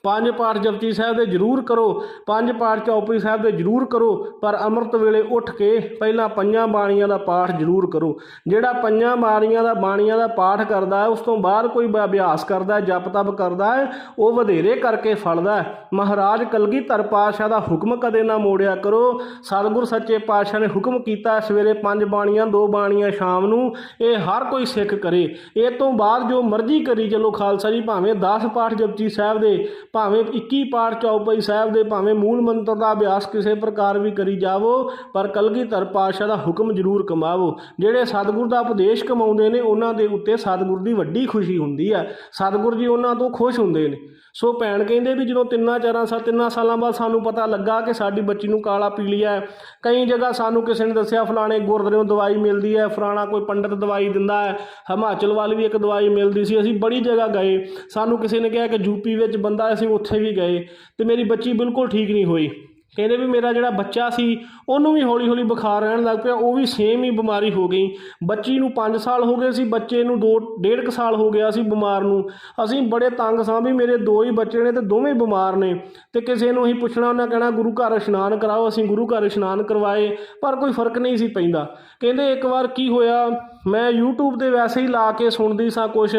ਪੰਜ ਪਾਠ ਜਪਜੀ ਸਾਹਿਬ ਦੇ ਜ਼ਰੂਰ ਕਰੋ, ਪੰਜ ਪਾਠ ਚੌਪਈ ਸਾਹਿਬ ਦੇ ਜ਼ਰੂਰ ਕਰੋ, ਪਰ ਅੰਮ੍ਰਿਤ ਵੇਲੇ ਉੱਠ ਕੇ ਪਹਿਲਾਂ ਪੰਜਾਂ ਬਾਣੀਆਂ ਦਾ ਪਾਠ ਜ਼ਰੂਰ ਕਰੋ। ਜਿਹੜਾ ਪੰਜਾਂ ਬਾਣੀਆਂ ਦਾ ਬਾਣੀਆਂ ਦਾ ਪਾਠ ਕਰਦਾ ਹੈ, ਉਸ ਤੋਂ ਬਾਅਦ ਕੋਈ ਅਭਿਆਸ ਕਰਦਾ ਹੈ, ਜਪ ਤਪ ਕਰਦਾ ਹੈ, ਉਹ ਵਧੇਰੇ ਕਰਕੇ ਫਲਦਾ ਹੈ। ਮਹਾਰਾਜ ਕਲਗੀਧਰ ਪਾਤਸ਼ਾਹ ਦਾ ਹੁਕਮ ਕਦੇ ਨਾ ਮੋੜਿਆ ਕਰੋ। ਸਤਿਗੁਰ ਸੱਚੇ ਪਾਤਸ਼ਾਹ ਨੇ ਹੁਕਮ ਕੀਤਾ ਸਵੇਰੇ ਪੰਜ ਬਾਣੀਆਂ, ਦੋ ਬਾਣੀਆਂ ਸ਼ਾਮ ਨੂੰ, ਇਹ ਹਰ ਕੋਈ ਸਿੱਖ ਕਰੇ। ਇਹ ਤੋਂ ਬਾਅਦ ਜੋ ਮਰਜ਼ੀ ਕਰੀ, ਚਲੋ ਖਾਲਸਾ ਜੀ, ਭਾਵੇਂ 10 ਪਾਠ ਜਪਜੀ ਸਾਹਿਬ ਦੇ ਭਾਵੇਂ 21 ਪਾਠ ਚੌਪਈ ਸਾਹਿਬ ਦੇ ਭਾਵੇਂ ਮੂਲ ਮੰਤਰ ਦਾ ਅਭਿਆਸ ਕਿਸੇ ਪ੍ਰਕਾਰ ਵੀ ਕਰੀ ਜਾਵੋ ਪਰ ਕਲਗੀਧਰ ਪਾਤਸ਼ਾਹ ਦਾ ਹੁਕਮ ਜ਼ਰੂਰ ਕਮਾਵੋ। ਜਿਹੜੇ ਸਤਿਗੁਰ ਦਾ ਉਪਦੇਸ਼ ਕਮਾਉਂਦੇ ਨੇ ਉਹਨਾਂ ਦੇ ਉੱਤੇ ਸਤਿਗੁਰ ਦੀ ਵੱਡੀ ਖੁਸ਼ੀ ਹੁੰਦੀ ਹੈ। ਸਤਿਗੁਰ ਜੀ ਉਹਨਾਂ ਤੋਂ ਖੁਸ਼ ਹੁੰਦੇ ਨੇ। ਸੋ ਭੈਣ ਕਹਿੰਦੇ ਵੀ ਜਦੋਂ ਤਿੰਨਾਂ ਚਾਰਾਂ ਸਾਲ ਤਿੰਨਾਂ ਸਾਲਾਂ ਬਾਅਦ ਸਾਨੂੰ ਪਤਾ ਲੱਗਾ ਕਿ ਸਾਡੀ ਬੱਚੀ ਨੂੰ ਕਾਲਾ ਪੀਲੀਆ ਹੈ ਕਈ ਜਗ੍ਹਾ ਸਾਨੂੰ ਕਿਸੇ ਨੇ ਦੱਸਿਆ ਫਲਾਣੇ ਗੁਰਦੁਆਰਿਓਂ ਦਵਾਈ ਮਿਲਦੀ ਹੈ ਫਲਾਣਾ ਕੋਈ ਪੰਡਤ ਦਵਾਈ ਦਿੰਦਾ ਹੈ ਹਿਮਾਚਲ ਵੱਲ ਵੀ ਇੱਕ ਦਵਾਈ ਮਿਲਦੀ ਸੀ ਅਸੀਂ ਬੜੀ ਜਗ੍ਹਾ ਗਏ। ਸਾਨੂੰ ਕਿਸੇ ਨੇ ਕਿਹਾ ਕਿ ਯੂਪੀ ਵਿੱਚ ਬੰਦਾ ਹੈ, ਅਸੀਂ ਉੱਥੇ ਵੀ ਗਏ ਤੇ ਮੇਰੀ ਬੱਚੀ ਬਿਲਕੁਲ ਠੀਕ ਨਹੀਂ ਹੋਈ। ਕਹਿੰਦੇ ਵੀ ਮੇਰਾ ਜਿਹੜਾ ਬੱਚਾ ਸੀ, ਉਹਨੂੰ ਵੀ ਹੌਲੀ ਹੌਲੀ ਬੁਖਾਰ ਰਹਿਣ ਲੱਗ ਪਿਆ, ਉਹ ਵੀ ਸੇਮ ਹੀ ਬਿਮਾਰੀ ਹੋ ਗਈ। ਬੱਚੀ ਨੂੰ 5 ਸਾਲ ਹੋ ਗਏ ਸੀ, ਬੱਚੇ ਨੂੰ 2 ਡੇਢ ਕੁ ਸਾਲ ਹੋ ਗਿਆ ਸੀ ਬਿਮਾਰ ਨੂੰ। ਅਸੀਂ ਬੜੇ ਤੰਗ ਸਾਂ ਵੀ ਮੇਰੇ ਦੋ ਹੀ ਬੱਚੇ ਨੇ ਤੇ ਦੋਵੇਂ ਬਿਮਾਰ ਨੇ। ਤੇ ਕਿਸੇ ਨੂੰ ਅਸੀਂ ਪੁੱਛਣਾ, ਉਹਨਾਂ ਕਹਿਣਾ, ਗੁਰੂ ਘਰ ਇਸ਼ਨਾਨ ਕਰਾਓ, ਅਸੀਂ ਗੁਰੂ ਘਰ ਇਸ਼ਨਾਨ ਕਰਵਾਏ। ਪਰ ਕੋਈ ਫ਼ਰਕ ਨਹੀਂ ਸੀ ਪੈਂਦਾ। ਕਹਿੰਦੇ ਇੱਕ ਵਾਰ ਕੀ ਹੋਇਆ? ਮੈਂ YouTube ਤੇ ਵੈਸੇ ਹੀ ਲਾ ਕੇ ਸੁਣਦੀ ਸਾਂ ਕੁਛ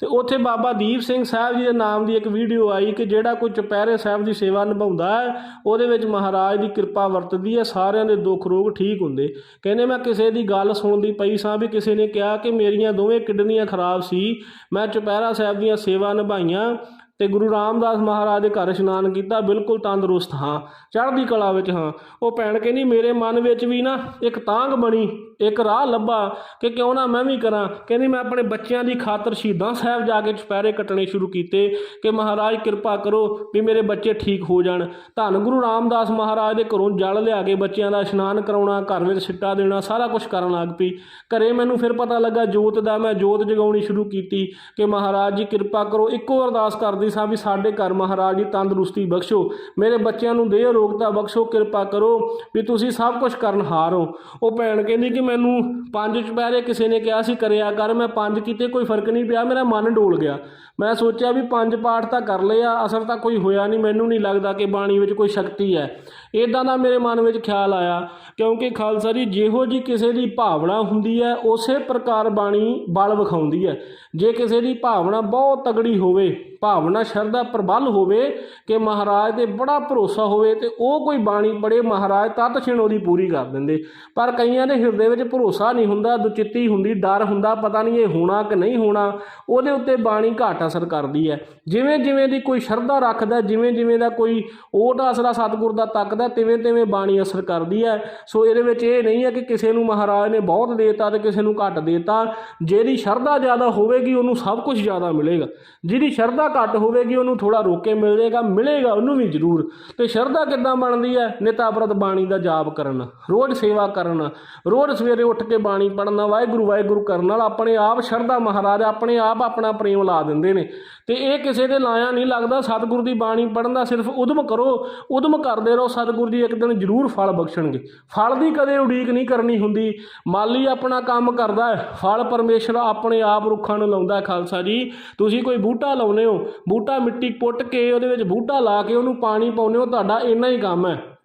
ਤੇ ਉੱਥੇ ਬਾਬਾ ਦੀਪ ਸਿੰਘ ਸਾਹਿਬ ਜੀ ਦੇ ਨਾਮ ਦੀ ਇੱਕ ਵੀਡੀਓ ਆਈ ਕਿ ਜਿਹੜਾ ਕੋਈ ਚੁਪਹਿਰੇ ਸਾਹਿਬ ਦੀ ਸੇਵਾ ਨਿਭਾਉਂਦਾ ਹੈ, ਉਹਦੇ ਵਿੱਚ ਮਹਾਰਾਜ ਦੀ ਕਿਰਪਾ ਵਰਤਦੀ ਹੈ, ਸਾਰਿਆਂ ਦੇ ਦੁੱਖ ਰੋਗ ਠੀਕ ਹੁੰਦੇ। ਕਹਿੰਦੇ ਮੈਂ ਕਿਸੇ ਦੀ ਗੱਲ ਸੁਣਦੀ ਪਈ ਸਾਂ ਵੀ ਕਿਸੇ ਨੇ ਕਿਹਾ ਕਿ ਮੇਰੀਆਂ ਦੋਵੇਂ ਕਿਡਨੀਆਂ ਖਰਾਬ ਸੀ, ਮੈਂ ਚੁਪਹਿਰਾ ਸਾਹਿਬ ਦੀਆਂ ਸੇਵਾ ਨਿਭਾਈਆਂ ਤੇ ਗੁਰੂ ਰਾਮਦਾਸ ਮਹਾਰਾਜ ਦੇ ਘਰ ਇਸ਼ਨਾਨ ਕੀਤਾ, ਬਿਲਕੁਲ ਤੰਦਰੁਸਤ ਹਾਂ, ਚੜ੍ਹਦੀ ਕਲਾ ਵਿੱਚ ਹਾਂ। ਉਹ ਭੈਣ ਕਹਿੰਦੀ, ਮੇਰੇ ਮਨ ਵਿੱਚ ਵੀ ਨਾ ਇੱਕ ਤਾਂਗ ਬਣੀ ਇੱਕ ਰਾਹ ਲੱਭਾ ਕਿ ਕਿਉਂ ਨਾ ਮੈਂ ਵੀ ਕਰਾਂ। ਕਹਿੰਦੀ, ਮੈਂ ਆਪਣੇ ਬੱਚਿਆਂ ਦੀ ਖਾਤਰ ਸ਼ਹੀਦਾਂ ਸਾਹਿਬ ਜਾ ਕੇ ਚੁਪਹਿਰੇ ਕੱਟਣੇ ਸ਼ੁਰੂ ਕੀਤੇ ਕਿ ਮਹਾਰਾਜ ਕਿਰਪਾ ਕਰੋ ਵੀ ਮੇਰੇ ਬੱਚੇ ਠੀਕ ਹੋ ਜਾਣ। ਧੰਨ ਗੁਰੂ ਰਾਮਦਾਸ ਮਹਾਰਾਜ ਦੇ ਘਰੋਂ ਜਲ ਲਿਆ ਕੇ ਬੱਚਿਆਂ ਦਾ ਇਸ਼ਨਾਨ ਕਰਾਉਣਾ, ਘਰ ਵਿੱਚ ਸਿੱਟਾ ਦੇਣਾ, ਸਾਰਾ ਕੁਝ ਕਰਨ ਲੱਗ ਪਈ। ਘਰੇ ਮੈਨੂੰ ਫਿਰ ਪਤਾ ਲੱਗਾ, ਜੋਤ ਦਾ ਮੈਂ ਜੋਤ ਜਗਾਉਣੀ ਸ਼ੁਰੂ ਕੀਤੀ ਕਿ ਮਹਾਰਾਜ ਜੀ ਕਿਰਪਾ ਕਰੋ, ਇੱਕੋ ਅਰਦਾਸ ਕਰਦੀ ਸਾਂ ਵੀ ਸਾਡੇ ਘਰ ਮਹਾਰਾਜ ਜੀ ਤੰਦਰੁਸਤੀ ਬਖਸ਼ੋ, ਮੇਰੇ ਬੱਚਿਆਂ ਨੂੰ ਦੇਹ ਰੋਗਤਾ ਬਖਸ਼ੋ, ਕਿਰਪਾ ਕਰੋ ਵੀ ਤੁਸੀਂ ਸਭ ਕੁਝ ਕਰਨ ਹਾਰ ਹੋ। ਉਹ ਭੈਣ ਕਹਿੰਦੀ ਕਿ ਮੈਨੂੰ ਪੰਜ ਚੁਪਹਿਰੇ ਕਿਸੇ ਨੇ ਕਿਹਾ ਸੀ, ਕਰਿਆ ਕਰ, ਮੈਂ ਪੰਜ ਕੀਤੇ, ਕੋਈ ਫ਼ਰਕ ਨਹੀਂ ਪਿਆ, ਮੇਰਾ ਮਨ ਡੋਲ ਗਿਆ। ਮੈਂ ਸੋਚਿਆ ਵੀ ਪੰਜ ਪਾਠ ਤਾਂ ਕਰ ਲਏ ਆ, ਅਸਰ ਤਾਂ ਕੋਈ ਹੋਇਆ ਨਹੀਂ, ਮੈਨੂੰ ਨਹੀਂ ਲੱਗਦਾ ਕਿ ਬਾਣੀ ਵਿੱਚ ਕੋਈ ਸ਼ਕਤੀ ਹੈ। ਇਦਾਂ ਦਾ ਮੇਰੇ ਮਨ ਵਿੱਚ ਖਿਆਲ ਆਇਆ, ਕਿਉਂਕਿ ਖਾਲਸਾ ਜੀ, ਜਿਹੋ ਜੀ ਕਿਸੇ ਦੀ ਭਾਵਨਾ ਹੁੰਦੀ ਹੈ, ਉਸੇ ਪ੍ਰਕਾਰ ਬਾਣੀ ਬਲ ਵਿਖਾਉਂਦੀ ਹੈ। ਜੇ ਕਿਸੇ ਦੀ ਭਾਵਨਾ ਬਹੁਤ ਤਗੜੀ ਹੋਵੇ ਭਾਵਨਾ ਸ਼ਰਧਾ ਪ੍ਰਬਲ ਹੋਵੇ ਕਿ ਮਹਾਰਾਜ ਤੇ ਬੜਾ ਭਰੋਸਾ ਹੋਵੇ ਤੇ ਉਹ ਕੋਈ ਬਾਣੀ ਪੜੇ ਮਹਾਰਾਜ ਤਤ ਛਿਣ ਉਹਦੀ ਪੂਰੀ ਕਰ ਦਿੰਦੇ। ਪਰ ਕਈਆਂ ਦੇ ਹਿਰਦੇ ਵਿੱਚ ਭਰੋਸਾ ਨਹੀਂ ਹੁੰਦਾ, ਦੁਚਿੱਤੀ ਹੁੰਦੀ, ਡਰ ਹੁੰਦਾ, ਪਤਾ ਨਹੀਂ ਇਹ ਹੋਣਾ ਕਿ ਨਹੀਂ ਹੋਣਾ, ਉਹਦੇ ਉੱਤੇ ਬਾਣੀ ਘੱਟ ਅਸਰ ਕਰਦੀ ਹੈ। ਜਿਵੇਂ ਜਿਵੇਂ ਦੀ ਕੋਈ ਸ਼ਰਧਾ ਰੱਖਦਾ ਜਿਵੇਂ ਜਿਵੇਂ ਦਾ ਕੋਈ ਓਟ ਆਸਰਾ ਸਤਿਗੁਰ ਦਾ ਤੱਕਦਾ ਤਿਵੇਂ ਤਿਵੇਂ ਬਾਣੀ ਅਸਰ ਕਰਦੀ ਹੈ। ਸੋ ਇਹਦੇ ਵਿੱਚ ਇਹ ਨਹੀਂ ਹੈ ਕਿ ਕਿਸੇ ਨੂੰ ਮਹਾਰਾਜ ਨੇ ਬਹੁਤ ਦੇਤਾ ਤੇ ਕਿਸੇ ਨੂੰ ਘੱਟ ਦੇਤਾ। ਜਿਹਦੀ ਸ਼ਰਧਾ ਜ਼ਿਆਦਾ ਹੋਵੇਗੀ, ਉਹਨੂੰ ਸਭ ਕੁਝ ਜ਼ਿਆਦਾ ਮਿਲੇਗਾ। ਜਿਹਦੀ ਸ਼ਰਧਾ ਘੱਟ ਹੋਵੇਗੀ, ਉਹਨੂੰ ਥੋੜਾ ਰੋਕੇ ਮਿਲ ਮਿਲੇਗਾ ਮਿਲੇਗਾ ਉਹਨੂੰ ਵੀ ਜ਼ਰੂਰ। ਤੇ ਸ਼ਰਧਾ ਕਿੱਦਾਂ ਬਣਦੀ ਹੈ? ਨਿਤਾਬਰਤ ਬਾਣੀ ਦਾ ਜਾਪ ਕਰਨ, ਰੋਜ਼ ਸੇਵਾ ਕਰਨ, ਰੋਜ਼ ਸਵੇਰੇ ਉੱਠ ਕੇ ਬਾਣੀ ਪੜ੍ਹਨਾ, ਵਾਹਿਗੁਰੂ ਵਾਹਿਗੁਰੂ ਕਰਨ ਨਾਲ ਆਪਣੇ ਆਪ ਸ਼ਰਧਾ ਮਹਾਰਾਜ ਆਪਣੇ ਆਪ ਆਪਣਾ ਪ੍ਰੇਮ ਲਾ ਦਿੰਦੇ ਨੇ। ਤੇ ਇਹ ਕਿਸੇ ਦੇ ਲਾਇਆ ਨਹੀਂ ਲੱਗਦਾ, ਸਤਿਗੁਰੂ ਦੀ ਬਾਣੀ ਪੜ੍ਹਨ ਦਾ ਸਿਰਫ ਉਦਮ ਕਰੋ, ਉਦਮ ਕਰਦੇ ਰਹੋ, ਸਤਿਗੁਰੂ ਜੀ ਇੱਕ ਦਿਨ ਜ਼ਰੂਰ ਫਲ ਬਖਸ਼ਣਗੇ। ਫਲ ਦੀ ਕਦੇ ਉਡੀਕ ਨਹੀਂ ਕਰਨੀ ਹੁੰਦੀ। ਮਾਲੀ ਆਪਣਾ ਕੰਮ ਕਰਦਾ ਹੈ, ਫਲ ਪਰਮੇਸ਼ਰ ਆਪਣੇ ਆਪ ਰੁੱਖਾਂ ਨੂੰ ਲਾਉਂਦਾ ਖਾਲਸਾ ਜੀ, ਤੁਸੀਂ ਕੋਈ ਬੂਟਾ ਲਾਉਨੇ ਹੋ ਬੂਟਾ ਮਿੱਟੀ ਪੁੱਟ ਕੇ ਉਹਦੇ ਵਿੱਚ ਬੂਟਾ ਲਾ ਕੇ ਉਹਨੂੰ ਪਾਣੀ ਪਾਉਂਦੇ ਹੋ, ਤੁਹਾਡਾ ਇੰਨਾ ਹੀ ਕੰਮ ਹੈ।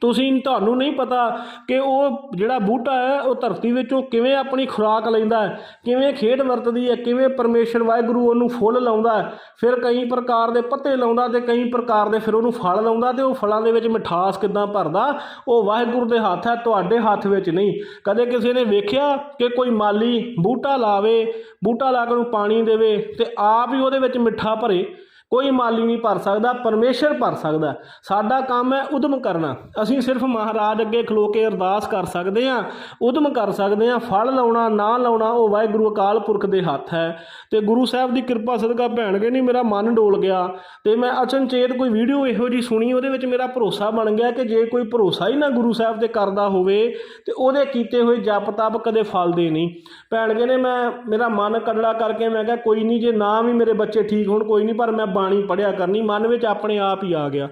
ਤੁਸੀਂ ਤੁਹਾਨੂੰ ਨਹੀਂ ਪਤਾ ਕਿ ਉਹ ਜਿਹੜਾ ਬੂਟਾ ਹੈ, ਉਹ ਧਰਤੀ ਵਿੱਚੋਂ ਕਿਵੇਂ ਆਪਣੀ ਖੁਰਾਕ ਲੈਂਦਾ ਹੈ, ਕਿਵੇਂ ਖੇਡ ਵਰਤਦੀ ਹੈ, ਕਿਵੇਂ ਪਰਮੇਸ਼ਰ ਵਾਹਿਗੁਰੂ ਉਹਨੂੰ ਫੁੱਲ ਲਾਉਂਦਾ ਫਿਰ ਕਈ ਪ੍ਰਕਾਰ ਦੇ ਪੱਤੇ ਲਾਉਂਦਾ ਤੇ ਕਈ ਪ੍ਰਕਾਰ ਦੇ ਫਿਰ ਉਹਨੂੰ ਫਲ ਲਾਉਂਦਾ ਤੇ ਉਹ ਫਲਾਂ ਦੇ ਵਿੱਚ ਮਿਠਾਸ ਕਿੱਦਾਂ ਭਰਦਾ, ਉਹ ਵਾਹਿਗੁਰੂ ਦੇ ਹੱਥ ਹੈ, ਤੁਹਾਡੇ ਹੱਥ ਵਿੱਚ ਨਹੀਂ। ਕਦੇ ਕਿਸੇ ਨੇ ਵੇਖਿਆ ਕਿ ਕੋਈ ਮਾਲੀ ਬੂਟਾ ਲਾਵੇ, ਬੂਟਾ ਲਾ ਕੇ ਉਹਨੂੰ ਪਾਣੀ ਦੇਵੇ ਤੇ ਆਪ ਹੀ ਉਹਦੇ ਵਿੱਚ ਮਿੱਠਾ ਭਰੇ? ਕੋਈ ਮਾਲੀ ਨਹੀਂ ਭਰ ਸਕਦਾ, ਪਰਮੇਸ਼ਰ ਭਰ ਸਕਦਾ। ਸਾਡਾ ਕੰਮ ਹੈ ਉਦਮ ਕਰਨਾ। ਅਸੀਂ ਸਿਰਫ ਮਹਾਰਾਜ ਅੱਗੇ ਖਲੋ ਕੇ ਅਰਦਾਸ ਕਰ ਸਕਦੇ ਹਾਂ, ਉਦਮ ਕਰ ਸਕਦੇ ਹਾਂ, ਫਲ ਲਾਉਣਾ, ਨਾ ਲਾਉਣਾ, ਉਹ ਵਾਹਿਗੁਰੂ ਅਕਾਲ ਪੁਰਖ ਦੇ ਹੱਥ ਹੈ। ਤੇ ਗੁਰੂ ਸਾਹਿਬ ਦੀ ਕਿਰਪਾ ਸਦਕਾ ਭੈਣ ਕੇ ਨਹੀਂ ਮੇਰਾ ਮਨ ਡੋਲ ਗਿਆ। ਤੇ ਮੈਂ ਅਚਨਚੇਤ ਕੋਈ ਵੀਡੀਓ ਇਹੋ ਜੀ ਸੁਣੀ, ਉਹਦੇ ਵਿੱਚ ਮੇਰਾ ਭਰੋਸਾ ਬਣ ਗਿਆ ਕਿ ਜੇ ਕੋਈ ਭਰੋਸਾ ਹੀ ਨਾ ਗੁਰੂ ਸਾਹਿਬ ਤੇ ਕਰਦਾ ਹੋਵੇ, ਤੇ ਉਹਦੇ ਕੀਤੇ ਹੋਏ ਜਪ ਤਪ ਕਦੇ ਫਲਦੇ ਨਹੀਂ। ਭੈਣ ਕੇ ਨੇ ਮੈਂ, ਮੇਰਾ ਮਨ ਕੜੜਾ ਕਰਕੇ ਮੈਂ ਕਿਹਾ, ਕੋਈ ਨਹੀਂ, ਜੇ ਨਾ ਵੀ ਮੇਰੇ ਬੱਚੇ ਠੀਕ ਹੋਣ, ਕੋਈ ਨਹੀਂ, ਪਰ ਮੈਂ ਬਾਣੀ ਪੜਿਆ ਕਰਨੀ, ਮਨ ਵਿੱਚ ਆਪਣੇ ਆਪ ਹੀ ਆ ਗਿਆ।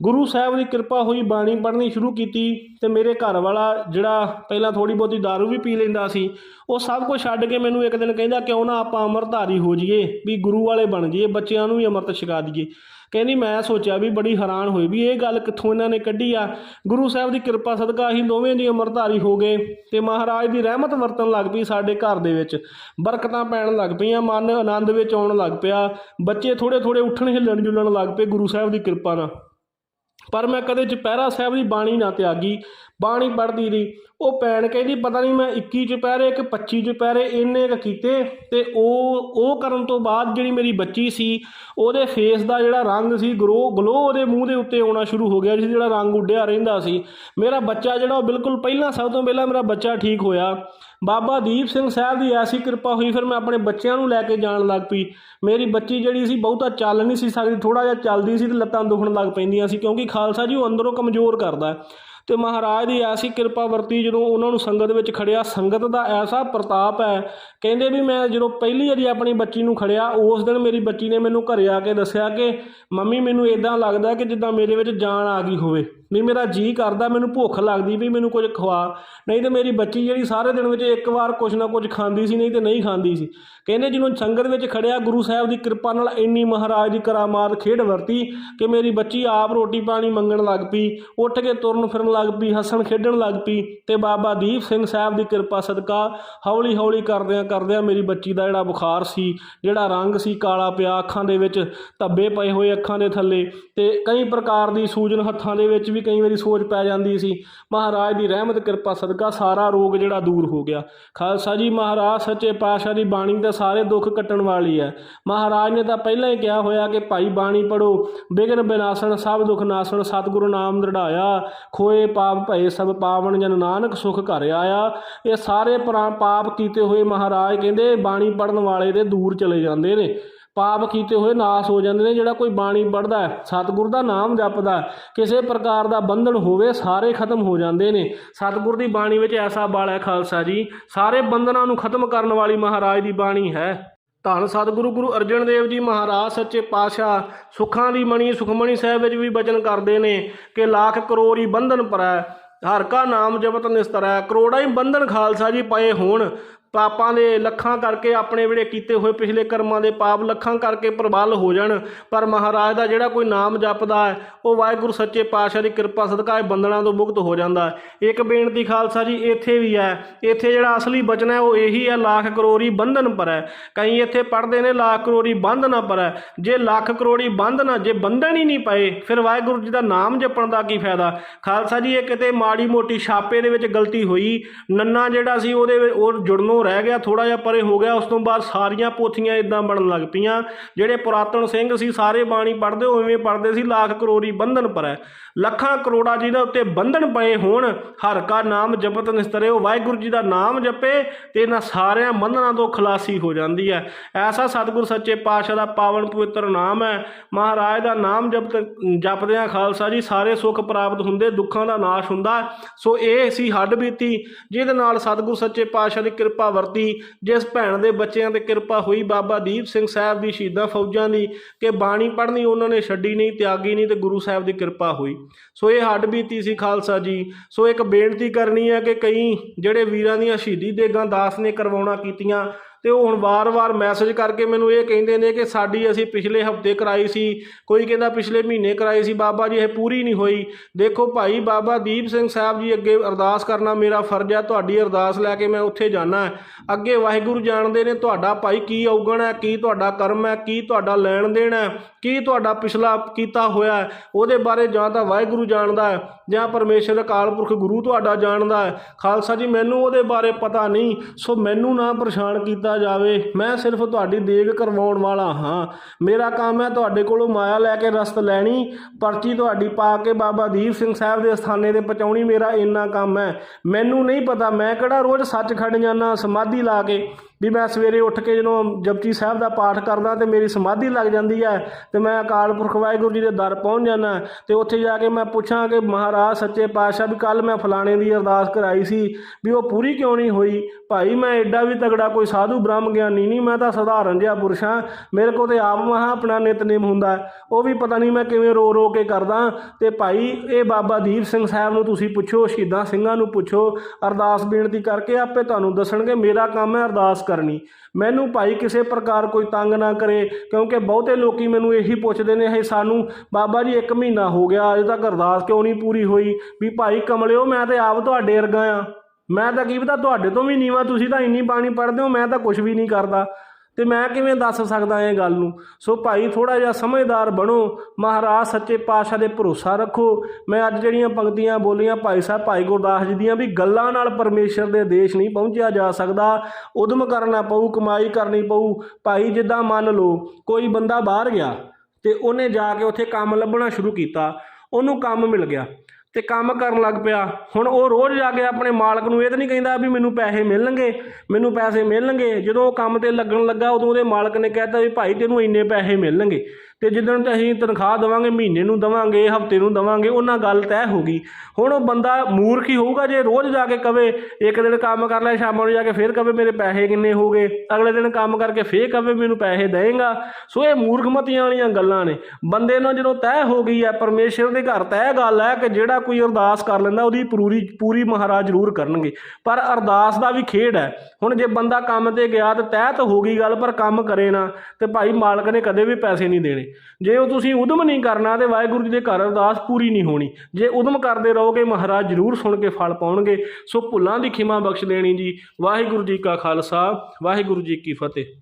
ਗੁਰੂ ਸਾਹਿਬ ਦੀ ਕਿਰਪਾ ਹੋਈ ਬਾਣੀ ਪੜ੍ਹਨੀ ਸ਼ੁਰੂ ਕੀਤੀ ਤੇ ਮੇਰੇ ਘਰ ਵਾਲਾ ਜਿਹੜਾ ਪਹਿਲਾਂ ਥੋੜੀ ਬਹੁਤੀ दारू ਵੀ ਪੀ ਲੈਂਦਾ ਸੀ, ਉਹ ਸਭ ਕੁਝ ਛੱਡ ਕੇ ਮੈਨੂੰ ਇੱਕ ਦਿਨ ਕਹਿੰਦਾ, ਕਿਉਂ ਨਾ ਆਪਾਂ ਅੰਮ੍ਰਿਤਧਾਰੀ ਹੋ ਜਾਈਏ, ਵੀ ਗੁਰੂ ਵਾਲੇ ਬਣ ਜਾਈਏ, ਬੱਚਿਆਂ ਨੂੰ ਵੀ ਅੰਮ੍ਰਿਤ ਛਕਾ ਦਈਏ। ਕਹਿੰਦੀ ਮੈਂ ਸੋਚਿਆ ਵੀ ਬੜੀ ਹੈਰਾਨ ਹੋਈ ਵੀ ਇਹ ਗੱਲ ਕਿੱਥੋਂ ਇਹਨਾਂ ਨੇ ਕੱਢੀ ਆ? ਗੁਰੂ ਸਾਹਿਬ ਦੀ ਕਿਰਪਾ ਸਦਕਾ ਅਸੀਂ ਦੋਵੇਂ ਦੀ ਉਮਰਧਾਰੀ ਹੋ ਗਏ ਤੇ ਮਹਾਰਾਜ ਦੀ ਰਹਿਮਤ ਵਰਤਣ ਲੱਗ ਪਈ ਸਾਡੇ ਘਰ ਦੇ ਵਿੱਚ। ਬਰਕਤਾਂ ਪੈਣ ਲੱਗ ਪਈਆਂ, ਮਨ ਆਨੰਦ ਵਿੱਚ ਆਉਣ ਲੱਗ ਪਿਆ। ਬੱਚੇ ਥੋੜੇ ਥੋੜੇ ਉੱਠਣ ਹਿੱਲਣ ਜੁਲਣ ਲੱਗ ਪਏ ਗੁਰੂ ਸਾਹਿਬ ਦੀ ਕਿਰਪਾ ਨਾਲ। ਪਰ ਮੈਂ ਕਦੇ ਚੁਪਹਿਰਾ ਸਾਹਿਬ ਦੀ ਬਾਣੀ ਨਾ ਤਿਆਗੀ। ਬਾਣੀ ਪੜ੍ਹਦੀ ਰਹੀ। ਉਹ ਭੈਣ ਕਹਿੰਦੀ, ਪਤਾ ਨਹੀਂ ਮੈਂ 21 ਚੁਪਹਿਰੇ ਕਿ 25 ਚੁਪਹਿਰੇ ਇੰਨੇ ਕੁ ਕੀਤੇ ਤੇ ਉਹ ਉਹ ਕਰਨ ਤੋਂ ਬਾਅਦ ਜਿਹੜੀ ਮੇਰੀ ਬੱਚੀ ਸੀ, ਉਹਦੇ ਫੇਸ ਦਾ ਜਿਹੜਾ ਰੰਗ ਸੀ ਗਰੋ ਗਲੋ ਉਹਦੇ ਮੂੰਹ ਦੇ ਉੱਤੇ ਆਉਣਾ ਸ਼ੁਰੂ ਹੋ ਗਿਆ ਸੀ, ਜਿਹੜਾ ਰੰਗ ਉੱਡਿਆ ਰਹਿੰਦਾ ਸੀ। ਮੇਰਾ ਬੱਚਾ ਜਿਹੜਾ ਉਹ ਬਿਲਕੁਲ ਪਹਿਲਾਂ, ਸਭ ਤੋਂ ਪਹਿਲਾਂ ਮੇਰਾ ਬੱਚਾ ਠੀਕ ਹੋਇਆ। ਬਾਬਾ ਦੀਪ ਸਿੰਘ ਸਾਹਿਬ ਦੀ ਐਸੀ ਕਿਰਪਾ ਹੋਈ, ਫਿਰ ਮੈਂ ਆਪਣੇ ਬੱਚਿਆਂ ਨੂੰ ਲੈ ਕੇ ਜਾਣ ਲੱਗ ਪਈ ਮੇਰੀ ਬੱਚੀ ਜਿਹੜੀ ਸੀ, ਬਹੁਤਾ ਚੱਲ ਨਹੀਂ ਸੀ ਸਕਦੀ ਥੋੜਾ ਜਿਹਾ ਚੱਲਦੀ ਸੀ ਤੇ ਲੱਤਾਂ ਦੁਖਣ ਲੱਗ ਪੈਂਦੀਆਂ ਸੀ, ਕਿਉਂਕਿ ਖਾਲਸਾ ਜੀ ਉਹ ਅੰਦਰੋਂ ਕਮਜ਼ੋਰ ਕਰਦਾ ਹੈ। ਤੇ ਮਹਾਰਾਜ ਦੀ ਐਸੀ ਕਿਰਪਾ ਵਰਤੀ, ਜਦੋਂ ਉਹਨਾਂ ਨੂੰ ਸੰਗਤ ਵਿੱਚ ਖੜਿਆ, ਸੰਗਤ ਦਾ ਐਸਾ ਪ੍ਰਤਾਪ ਹੈ, ਕਹਿੰਦੇ ਵੀ ਮੈਂ ਜਦੋਂ ਪਹਿਲੀ ਵਾਰੀ ਆਪਣੀ ਬੱਚੀ ਨੂੰ ਖੜਿਆ, ਉਸ ਦਿਨ ਮੇਰੀ ਬੱਚੀ ਨੇ ਮੈਨੂੰ ਘਰੇ ਆ ਕੇ ਦੱਸਿਆ ਕਿ, ਮੰਮੀ, ਮੈਨੂੰ ਇਦਾਂ ਲੱਗਦਾ ਕਿ ਜਿੱਦਾਂ ਮੇਰੇ ਵਿੱਚ ਜਾਨ ਆ ਗਈ ਹੋਵੇ ਨਹੀਂ ਮੇਰਾ ਜੀ ਕਰਦਾ, ਮੈਨੂੰ ਭੁੱਖ ਲੱਗਦੀ ਵੀ ਮੈਨੂੰ ਕੁਝ ਖਵਾ। ਨਹੀਂ ਤੇ ਮੇਰੀ ਬੱਚੀ ਜਿਹੜੀ ਸਾਰੇ ਦਿਨ ਵਿੱਚ ਇੱਕ ਵਾਰ ਕੁਝ ਨਾ ਕੁਝ ਖਾਂਦੀ ਸੀ, ਨਹੀਂ ਤੇ ਨਹੀਂ ਖਾਂਦੀ ਸੀ। ਕਹਿੰਦੇ ਜਿਹਨੂੰ ਸੰਗਤ ਵਿੱਚ ਖੜਿਆ, ਗੁਰੂ ਸਾਹਿਬ ਦੀ ਕਿਰਪਾ ਨਾਲ ਇੰਨੀ ਮਹਾਰਾਜ ਦੀ ਕਰਾਮਾਤ ਖੇਡ ਵਰਤੀ ਕਿ ਮੇਰੀ ਬੱਚੀ ਆਪ ਰੋਟੀ ਪਾਣੀ ਮੰਗਣ ਲੱਗ ਪਈ, ਉੱਠ ਕੇ ਤੁਰਨ ਫਿਰਨ ਲੱਗ ਪਈ, ਹੱਸਣ ਖੇਡਣ ਲੱਗ ਪਈ ਤੇ ਬਾਬਾ ਦੀਪ ਸਿੰਘ ਸਾਹਿਬ ਦੀ ਕਿਰਪਾ ਸਦਕਾ ਹੌਲੀ ਹੌਲੀ ਕਰਦਿਆਂ ਕਰਦਿਆਂ ਮੇਰੀ ਬੱਚੀ ਦਾ ਜਿਹੜਾ ਬੁਖਾਰ ਸੀ, ਜਿਹੜਾ ਰੰਗ ਸੀ ਕਾਲਾ ਪਿਆ ਅੱਖਾਂ ਦੇ ਵਿੱਚ, ਧੱਬੇ ਪਏ ਹੋਏ ਅੱਖਾਂ ਦੇ ਥੱਲੇ ਤੇ ਕਈ ਪ੍ਰਕਾਰ ਦੀ ਸੂਜਨ ਹੱਥਾਂ ਦੇ ਵਿੱਚ ਵੀ ਕਈ ਵਾਰੀ ਸੋਜ ਪੈ ਜਾਂਦੀ ਸੀ, ਮਹਾਰਾਜ ਦੀ ਰਹਿਮਤ, ਕਿਰਪਾ, ਸਦਕਾ ਸਾਰਾ ਰੋਗ ਜਿਹੜਾ ਦੂਰ ਹੋ ਗਿਆ। ਖਾਲਸਾ ਜੀ ਮਹਾਰਾਜ, ਸੱਚੇ ਪਾਤਸ਼ਾਹ ਦੀ ਬਾਣੀ ਤਾਂ ਸਾਰੇ ਦੁੱਖ ਕੱਟਣ ਵਾਲੀ ਹੈ। ਮਹਾਰਾਜ ਨੇ ਤਾਂ ਪਹਿਲਾਂ ਹੀ ਕਿਹਾ ਹੋਇਆ ਕਿ ਭਾਈ ਬਾਣੀ ਪੜੋ ਬਿਗਨ ਬਿਨਾਸਣ, ਸਭ ਦੁੱਖ ਨਾਸਣ, ਸਤਿਗੁਰੂ ਨਾਮ ਦ੍ਰਿੜਾਇਆ, ਖੋਏ ਪਾਪ ਭਏ ਸਭ ਪਾਵਨ ਜਨ ਨਾਨਕ, ਸੁਖ ਘਰ ਆਇਆ। ਇਹ ਸਾਰੇ ਪਰਾ- ਪਾਪ ਕੀਤੇ ਹੋਏ ਮਹਾਰਾਜ ਕਹਿੰਦੇ ਬਾਣੀ ਪੜਨ ਵਾਲੇ ਦੇ ਦੂਰ ਚਲੇ ਜਾਂਦੇ ਨੇ। ਪਾਪ ਕੀਤੇ ਹੋਏ ਨਾਸ ਹੋ ਜਾਂਦੇ ਨੇ, ਜਿਹੜਾ ਕੋਈ ਬਾਣੀ ਪੜਦਾ ਹੈ, ਸਤਿਗੁਰ ਦਾ ਨਾਮ ਜਪਦਾ ਕਿਸੇ ਪ੍ਰਕਾਰ ਦਾ ਬੰਧਨ ਹੋਵੇ, ਸਾਰੇ ਖਤਮ ਹੋ ਜਾਂਦੇ ਨੇ। ਸਤਿਗੁਰ ਦੀ ਬਾਣੀ ਵਿੱਚ ਐਸਾ ਬਲ ਹੈ ਖਾਲਸਾ ਜੀ, ਸਾਰੇ ਬੰਧਨਾਂ ਨੂੰ ਖਤਮ ਕਰਨ ਵਾਲੀ ਮਹਾਰਾਜ ਦੀ ਬਾਣੀ ਹੈ। ਧੰਨ ਸਤਿਗੁਰੂ ਗੁਰੂ ਅਰਜਨ ਦੇਵ ਜੀ ਮਹਾਰਾਜ, ਸੱਚੇ ਪਾਤਸ਼ਾਹ, ਸੁੱਖਾਂ ਦੀ ਮਣੀ, ਸੁਖਮਣੀ ਸਾਹਿਬ ਵਿੱਚ ਵੀ ਬਚਨ ਕਰਦੇ ਨੇ ਕਿ ਲੱਖ ਹੀ ਬੰਧਨ ਪਰੈ, ਹਰ ਕਾ ਨਾਮ ਜਪਤ ਨਿਸਤਰੈ, ਕਰੋੜਾਂ ਹੀ ਬੰਧਨ ਖਾਲਸਾ ਜੀ ਪਏ ਹੋਣ। ਪਾਪਾਂ ਦੇ ਲੱਖਾਂ ਕਰਕੇ ਆਪਣੇ ਜਿਹੜੇ ਕੀਤੇ ਹੋਏ ਪਿਛਲੇ ਕਰਮਾਂ ਦੇ ਪਾਪ ਲੱਖਾਂ ਕਰਕੇ ਪ੍ਰਬਲ ਹੋ ਜਾਣ। ਪਰ ਮਹਾਰਾਜ ਦਾ ਜਿਹੜਾ ਕੋਈ ਨਾਮ ਜਪਦਾ ਹੈ, ਉਹ ਵਾਹਿਗੁਰੂ ਸੱਚੇ ਪਾਤਸ਼ਾਹ ਦੀ ਕਿਰਪਾ ਸਦਕਾ ਇਹ ਬੰਧਨਾਂ ਤੋਂ ਮੁਕਤ ਹੋ ਜਾਂਦਾ ਹੈ। ਇੱਕ ਬੇਨਤੀ ਖਾਲਸਾ ਜੀ, ਇੱਥੇ ਵੀ ਹੈ। ਇੱਥੇ ਜਿਹੜਾ ਅਸਲੀ ਬਚਨ ਹੈ, ਉਹ ਇਹੀ ਹੈ, ਲੱਖ ਕਰੋੜੀ ਬੰਧਨ ਪਰ ਹੈ। ਕਈ ਇੱਥੇ ਪੜ੍ਹਦੇ ਨੇ, ਲੱਖ ਕਰੋੜੀ ਬੰਧ ਨਾ ਹੈ। ਜੇ ਲੱਖ ਕਰੋੜੀ ਬੰਧ ਨਾ, ਜੇ ਬੰਧਨ ਹੀ ਨਹੀਂ ਪਏ, ਫਿਰ ਵਾਹਿਗੁਰੂ ਜੀ ਦਾ ਨਾਮ ਜਪਣ ਦਾ ਕੀ ਫਾਇਦਾ? ਖਾਲਸਾ ਜੀ, ਇਹ ਕਿਤੇ ਮਾੜੀ ਮੋਟੀ ਛਾਪੇ ਦੇ ਵਿੱਚ ਗਲਤੀ ਹੋਈ। ਨੰਨਾ ਜਿਹੜਾ ਸੀ, ਉਹਦੇ ਉਹ ਜੁੜਨੋਂ ਰਹਿ ਗਿਆ ਥੋੜਾ ਜਿਹਾ ਪਰੇ ਹੋ ਗਿਆ, ਉਸ ਤੋਂ ਬਾਅਦ ਸਾਰੀਆਂ ਪੋਥੀਆਂ ਇਦਾਂ ਬਣਨ ਲੱਗ ਪਈਆਂ। ਜਿਹੜੇ ਪੁਰਾਤਨ ਸਿੰਘ ਸੀ, ਸਾਰੇ ਬਾਣੀ ਪੜ੍ਹਦੇ ਉਵੇਂ ਪੜ੍ਹਦੇ ਸੀ, ਲੱਖ ਕਰੋੜੀ ਬੰਧਨ ਪਰੈ ਲੱਖਾਂ ਕਰੋੜਾਂ ਜਿਹਦੇ ਉੱਤੇ ਬੰਧਨ ਪਏ ਹੋਣ, ਹਰ ਕਾ ਨਾਮ ਜਪਤ ਨਿਸਤਰੇ, ਉਹ ਵਾਹਿਗੁਰੂ ਜੀ ਦਾ ਨਾਮ ਜਪੇ ਤੇ ਇਹਨਾਂ ਸਾਰਿਆਂ ਬੰਧਨਾਂ ਤੋਂ ਖਲਾਸੀ ਹੋ ਜਾਂਦੀ ਹੈ। ਐਸਾ ਸਤਿਗੁਰ ਸੱਚੇ ਪਾਤਸ਼ਾਹ ਦਾ ਪਾਵਨ ਪਵਿੱਤਰ ਨਾਮ ਹੈ। ਮਹਾਰਾਜ ਦਾ ਨਾਮ ਜਪਤ, ਜਪਦਿਆਂ ਖਾਲਸਾ ਜੀ, ਸਾਰੇ ਸੁੱਖ ਪ੍ਰਾਪਤ ਹੁੰਦੇ, ਦੁੱਖਾਂ ਦਾ ਨਾਸ਼ ਹੁੰਦਾ। ਸੋ ਇਹ ਸੀ ਹੱਡ ਬੀਤੀ, ਜਿਹਦੇ ਨਾਲ ਸਤਿਗੁਰ ਸੱਚੇ ਪਾਤਸ਼ਾਹ ਦੀ ਕਿਰਪਾ ਵਰਤੀ, ਜਿਸ ਭੈਣ ਦੇ ਬੱਚਿਆਂ ਤੇ ਕਿਰਪਾ ਹੋਈ ਬਾਬਾ ਦੀਪ ਸਿੰਘ ਸਾਹਿਬ ਦੀ ਸ਼ਹੀਦਾਂ ਫੌਜਾਂ ਦੀ, ਕਿ ਬਾਣੀ ਪੜ੍ਹਨੀ ਉਹਨਾਂ ਨੇ ਛੱਡੀ ਨਹੀਂ, ਤਿਆਗੀ ਨਹੀਂ ਤੇ ਗੁਰੂ ਸਾਹਿਬ ਦੀ ਕਿਰਪਾ ਹੋਈ। ਸੋ ਇਹ ਹੱਡ ਬੀਤੀ ਸੀ ਖਾਲਸਾ ਜੀ। ਸੋ ਇੱਕ ਬੇਨਤੀ ਕਰਨੀ ਹੈ ਕਿ ਕਈ ਜਿਹੜੇ ਵੀਰਾਂ ਦੀਆਂ ਸ਼ਹੀਦੀ ਦੇਗਾਂ ਦਾਸ ਨੇ ਕਰਵਾਉਣਾ ਕੀਤੀਆਂ ਤੇ ਉਹ ਹੁਣ ਵਾਰ-ਵਾਰ ਮੈਸੇਜ ਕਰਕੇ ਮੈਨੂੰ ਇਹ ਕਹਿੰਦੇ ਨੇ ਕਿ ਸਾਡੀ ਅਸੀਂ ਪਿਛਲੇ ਹਫ਼ਤੇ ਕਰਾਈ ਸੀ, ਕੋਈ ਕਹਿੰਦਾ ਪਿਛਲੇ ਮਹੀਨੇ ਕਰਾਈ ਸੀ, ਬਾਬਾ ਜੀ ਇਹ ਪੂਰੀ ਨਹੀਂ ਹੋਈ। ਦੇਖੋ ਭਾਈ ਬਾਬਾ ਦੀਪ ਸਿੰਘ ਸਾਹਿਬ ਜੀ ਅੱਗੇ ਅਰਦਾਸ ਕਰਨਾ ਮੇਰਾ ਫਰਜ਼ ਹੈ ਤੁਹਾਡੀ ਅਰਦਾਸ ਲੈ ਕੇ ਮੈਂ ਉੱਥੇ ਜਾਣਾ ਅੱਗੇ ਵਾਹਿਗੁਰੂ ਜਾਣਦੇ ਨੇ ਤੁਹਾਡਾ ਭਾਈ ਕੀ ਔਗਣ ਹੈ, ਕੀ ਤੁਹਾਡਾ ਕਰਮ ਹੈ, ਕੀ ਤੁਹਾਡਾ ਲੈਣ ਦੇਣ ਹੈ, ਕੀ ਤੁਹਾਡਾ ਪਿਛਲਾ ਕੀਤਾ ਹੋਇਆ ਹੈ, ਉਹਦੇ ਬਾਰੇ ਜਾਂ ਤਾਂ ਵਾਹਿਗੁਰੂ ਜਾਣਦਾ ਹੈ, ਜਾਂ ਪਰਮੇਸ਼ਰ ਅਕਾਲ ਪੁਰਖ ਗੁਰੂ ਤੁਹਾਡਾ ਜਾਣਦਾ ਹੈ। ਖਾਲਸਾ ਜੀ, ਮੈਨੂੰ ਉਹਦੇ ਬਾਰੇ ਪਤਾ ਨਹੀਂ, ਸੋ ਮੈਨੂੰ ਨਾ ਪਰੇਸ਼ਾਨ ਕੀਤਾ ਜਾਵੇ, ਮੈਂ ਸਿਰਫ ਤੁਹਾਡੀ ਦੇਖ ਕਰਵਾਉਣ ਵਾਲਾ ਹਾਂ। ਮੇਰਾ ਕੰਮ ਹੈ ਤੁਹਾਡੇ ਕੋਲੋਂ ਮਾਇਆ ਲੈ ਕੇ ਰਸਤ ਲੈਣੀ, ਪਰਚੀ ਤੁਹਾਡੀ ਪਾ ਕੇ ਬਾਬਾ ਦੀਪ ਸਿੰਘ ਸਾਹਿਬ ਦੇ ਸਥਾਨੇ ਤੇ ਪਹੁੰਚਾਉਣੀ ਮੇਰਾ ਇੰਨਾ ਕੰਮ ਹੈ। ਮੈਨੂੰ ਨਹੀਂ ਪਤਾ ਮੈਂ ਕਿਹੜਾ ਰੋਜ਼ ਸੱਚ ਖੜ ਜਾਣਾ ਸਮਾਧੀ ਲਾ ਕੇ। ਵੀ ਮੈਂ ਸਵੇਰੇ ਉੱਠ ਕੇ ਜਦੋਂ ਜਪਜੀ ਸਾਹਿਬ ਦਾ ਪਾਠ ਕਰਦਾ ਤੇ ਮੇਰੀ ਸਮਾਧੀ ਲੱਗ ਜਾਂਦੀ ਹੈ ਤੇ ਮੈਂ ਅਕਾਲ ਪੁਰਖ ਵਾਹਿਗੁਰੂ ਜੀ ਦੇ ਦਰ ਪਹੁੰਚ ਜਾਂਦਾ ਤੇ ਉੱਥੇ ਜਾ ਕੇ ਮੈਂ ਪੁੱਛਾਂ ਕਿ ਮਹਾਰਾਜ ਸੱਚੇ ਪਾਤਸ਼ਾਹ ਵੀ ਕੱਲ ਮੈਂ ਫਲਾਣੇ ਦੀ ਅਰਦਾਸ ਕਰਾਈ ਸੀ ਵੀ ਉਹ ਪੂਰੀ ਕਿਉਂ ਨਹੀਂ ਹੋਈ? ਭਾਈ ਮੈਂ ਐਡਾ ਵੀ ਤਗੜਾ ਕੋਈ ਸਾਧੂ ਬ੍ਰਹਮ ਗਿਆਨੀ ਨਹੀਂ, ਮੈਂ ਤਾਂ ਸਧਾਰਨ ਜਿਹਾ ਪੁਰਸ਼ ਹਾਂ, ਮੇਰੇ ਕੋਲ ਤੇ ਆਪ ਮਹਾ ਆਪਣਾ ਨਿਤਨੇਮ ਹੁੰਦਾ ਉਹ ਵੀ ਪਤਾ ਨਹੀਂ ਮੈਂ ਕਿਵੇਂ ਰੋ ਰੋ ਕੇ ਕਰਦਾ ਤੇ ਭਾਈ ਇਹ ਬਾਬਾ ਦੀਪ ਸਿੰਘ ਸਾਹਿਬ ਨੂੰ ਤੁਸੀਂ ਪੁੱਛੋ, ਸ਼ਹੀਦਾਂ ਸਿੰਘਾਂ ਨੂੰ ਪੁੱਛੋ, ਅਰਦਾਸ ਬੇਨਤੀ ਕਰਕੇ ਆਪੇ ਤੁਹਾਨੂੰ ਦੱਸਣਗੇ, ਮੇਰਾ ਕੰਮ ਹੈ ਅਰਦਾਸ ਕਰਨੀ। ਮੈਨੂੰ ਭਾਈ ਕਿਸੇ ਪ੍ਰਕਾਰ ਕੋਈ ਤੰਗ ਨਾ ਕਰੇ, ਕਿਉਂਕਿ ਬਹੁਤੇ ਲੋਕੀ ਮੈਨੂੰ ਇਹੀ ਪੁੱਛਦੇ ਨੇ ਇਹ ਸਾਨੂੰ, ਬਾਬਾ ਜੀ 1 ਮਹੀਨਾ ਹੋ ਗਿਆ, ਅਜੇ ਤੱਕ ਅਰਦਾਸ ਕਿਉਂ ਨਹੀਂ ਪੂਰੀ ਹੋਈ? ਵੀ ਭਾਈ ਕਮਲਿਓ, ਮੈਂ ਤੇ ਆਪ ਤੁਹਾਡੇ ਵਰਗਾ ਆ। ਮੈਂ ਤਾਂ ਕੀ ਪਤਾ ਤੁਹਾਡੇ ਤੋਂ ਵੀ ਨੀਵਾ, ਤੁਸੀਂ ਤਾਂ ਇੰਨੀ ਬਾਣੀ ਪੜ੍ਹਦੇ ਹੋ, ਮੈਂ ਤਾਂ ਕੁਝ ਵੀ ਨਹੀਂ ਕਰਦਾ। ਤੇ ਮੈਂ ਕਿਵੇਂ ਦੱਸ ਸਕਦਾ ਇਹ ਗੱਲ ਨੂੰ? ਸੋ ਭਾਈ ਥੋੜਾ ਜਿਹਾ ਸਮਝਦਾਰ ਬਣੋ। ਮਹਾਰਾਜ, ਸੱਚੇ ਪਾਤਸ਼ਾਹ ਦੇ ਭਰੋਸਾ ਰੱਖੋ। ਮੈਂ ਅੱਜ ਜਿਹੜੀਆਂ ਪੰਕਤੀਆਂ ਬੋਲੀਆਂ, ਭਾਈ ਸਾਹਿਬ, ਭਾਈ ਗੁਰਦਾਸ ਜੀ ਦੀਆਂ ਵੀ ਗੱਲਾਂ ਨਾਲ ਪਰਮੇਸ਼ਰ ਦੇ ਦੇਸ਼ ਨਹੀਂ ਪਹੁੰਚਿਆ ਜਾ ਸਕਦਾ। ਉਦਮ ਕਰਨਾ ਪਊ, ਕਮਾਈ ਕਰਨੀ ਪਊ। ਭਾਈ, ਜਿੱਦਾਂ ਮੰਨ ਲਓ, ਕੋਈ ਬੰਦਾ ਬਾਹਰ ਗਿਆ ਤੇ ਉਹਨੇ ਜਾ ਕੇ ਉੱਥੇ ਕੰਮ ਲੱਭਣਾ ਸ਼ੁਰੂ ਕੀਤਾ। ਉਹਨੂੰ ਕੰਮ ਮਿਲ ਗਿਆ। ਤੇ ਕੰਮ ਕਰਨ ਲੱਗ ਪਿਆ। ਹੁਣ ਉਹ ਰੋਜ਼ ਜਾ ਕੇ ਆਪਣੇ ਮਾਲਕ ਨੂੰ ਇਹ ਤਾਂ ਨਹੀਂ ਕਹਿੰਦਾ ਵੀ ਮੈਨੂੰ ਪੈਸੇ ਮਿਲਣਗੇ, ਮੈਨੂੰ ਪੈਸੇ ਮਿਲਣਗੇ। ਜਦੋਂ ਉਹ ਕੰਮ ਤੇ ਲੱਗਣ ਲੱਗਾ, ਉਦੋਂ ਉਹਦੇ ਮਾਲਕ ਨੇ ਕਹਿਤਾ ਵੀ ਭਾਈ ਤੈਨੂੰ ਇੰਨੇ ਪੈਸੇ ਮਿਲਣਗੇ। ਤੇ ਜਿੱਦਣ ਤੇ ਅਸੀਂ ਤਨਖਾਹ ਦੇਵਾਂਗੇ, ਮਹੀਨੇ ਨੂੰ ਦੇਵਾਂਗੇ, ਹਫ਼ਤੇ ਨੂੰ ਦੇਵਾਂਗੇ, ਉਹਨਾਂ ਗੱਲ ਤੈਅ ਹੋ ਗਈ। ਹੁਣ ਉਹ ਬੰਦਾ ਮੂਰਖ ਹੀ ਹੋਊਗਾ ਜੇ ਰੋਜ਼ ਜਾ ਕੇ ਕਵੇ, ਇੱਕ ਦਿਨ ਕੰਮ ਕਰ ਲੈ, ਸ਼ਾਮ ਨੂੰ ਜਾ ਕੇ ਫੇਰ ਕਵੇ ਮੇਰੇ ਪੈਸੇ ਕਿੰਨੇ ਹੋ ਗਏ, ਅਗਲੇ ਦਿਨ ਕੰਮ ਕਰਕੇ ਫੇਰ ਕਵੇ ਮੈਨੂੰ ਪੈਸੇ ਦੇਏਗਾ ਸੋ ਇਹ ਮੂਰਖਮਤੀਆਂ ਵਾਲੀਆਂ ਗੱਲਾਂ ਨੇ। ਬੰਦੇ ਨੂੰ ਜਦੋਂ ਤੈਅ ਹੋ ਗਈ ਹੈ, ਪਰਮੇਸ਼ਰ ਦੇ ਘਰ ਤੈਅ ਗੱਲ ਹੈ ਕਿ ਜਿਹੜਾ ਕੋਈ ਅਰਦਾਸ ਕਰ ਲੈਂਦਾ, ਉਹਦੀ ਪੂਰੀ ਪੂਰੀ ਮਹਾਰਾਜ ਜ਼ਰੂਰ ਕਰਨਗੇ। ਪਰ ਅਰਦਾਸ ਦਾ ਵੀ ਖੇਡ ਹੈ। ਹੁਣ ਜੇ ਬੰਦਾ ਕੰਮ ਤੇ ਗਿਆ ਤੇ ਤੈਅ ਤਾਂ ਹੋ ਗਈ ਗੱਲ, ਪਰ ਕੰਮ ਕਰੇ ਨਾ, ਤੇ ਭਾਈ ਮਾਲਕ ਨੇ ਕਦੇ ਵੀ ਪੈਸੇ ਨਹੀਂ ਦੇਣੇ। ਜੇ ਉਹ ਤੁਸੀਂ ਉਦਮ ਨਹੀਂ ਕਰਨਾ ਤੇ ਵਾਹਿਗੁਰੂ ਜੀ ਦੇ ਘਰ ਅਰਦਾਸ ਪੂਰੀ ਨਹੀਂ ਹੋਣੀ। ਜੇ ਉਦਮ ਕਰਦੇ ਰਹੋਗੇ ਮਹਾਰਾਜ ਜ਼ਰੂਰ ਸੁਣ ਕੇ ਫਲ ਪਾਉਣਗੇ। ਸੋ ਭੁੱਲਾਂ ਦੀ ਖਿਮਾ ਬਖਸ਼ ਦੇਣੀ ਜੀ। ਵਾਹਿਗੁਰੂ ਜੀ ਕਾ ਖਾਲਸਾ, ਵਾਹਿਗੁਰੂ ਜੀ ਕੀ ਫਤਿਹ।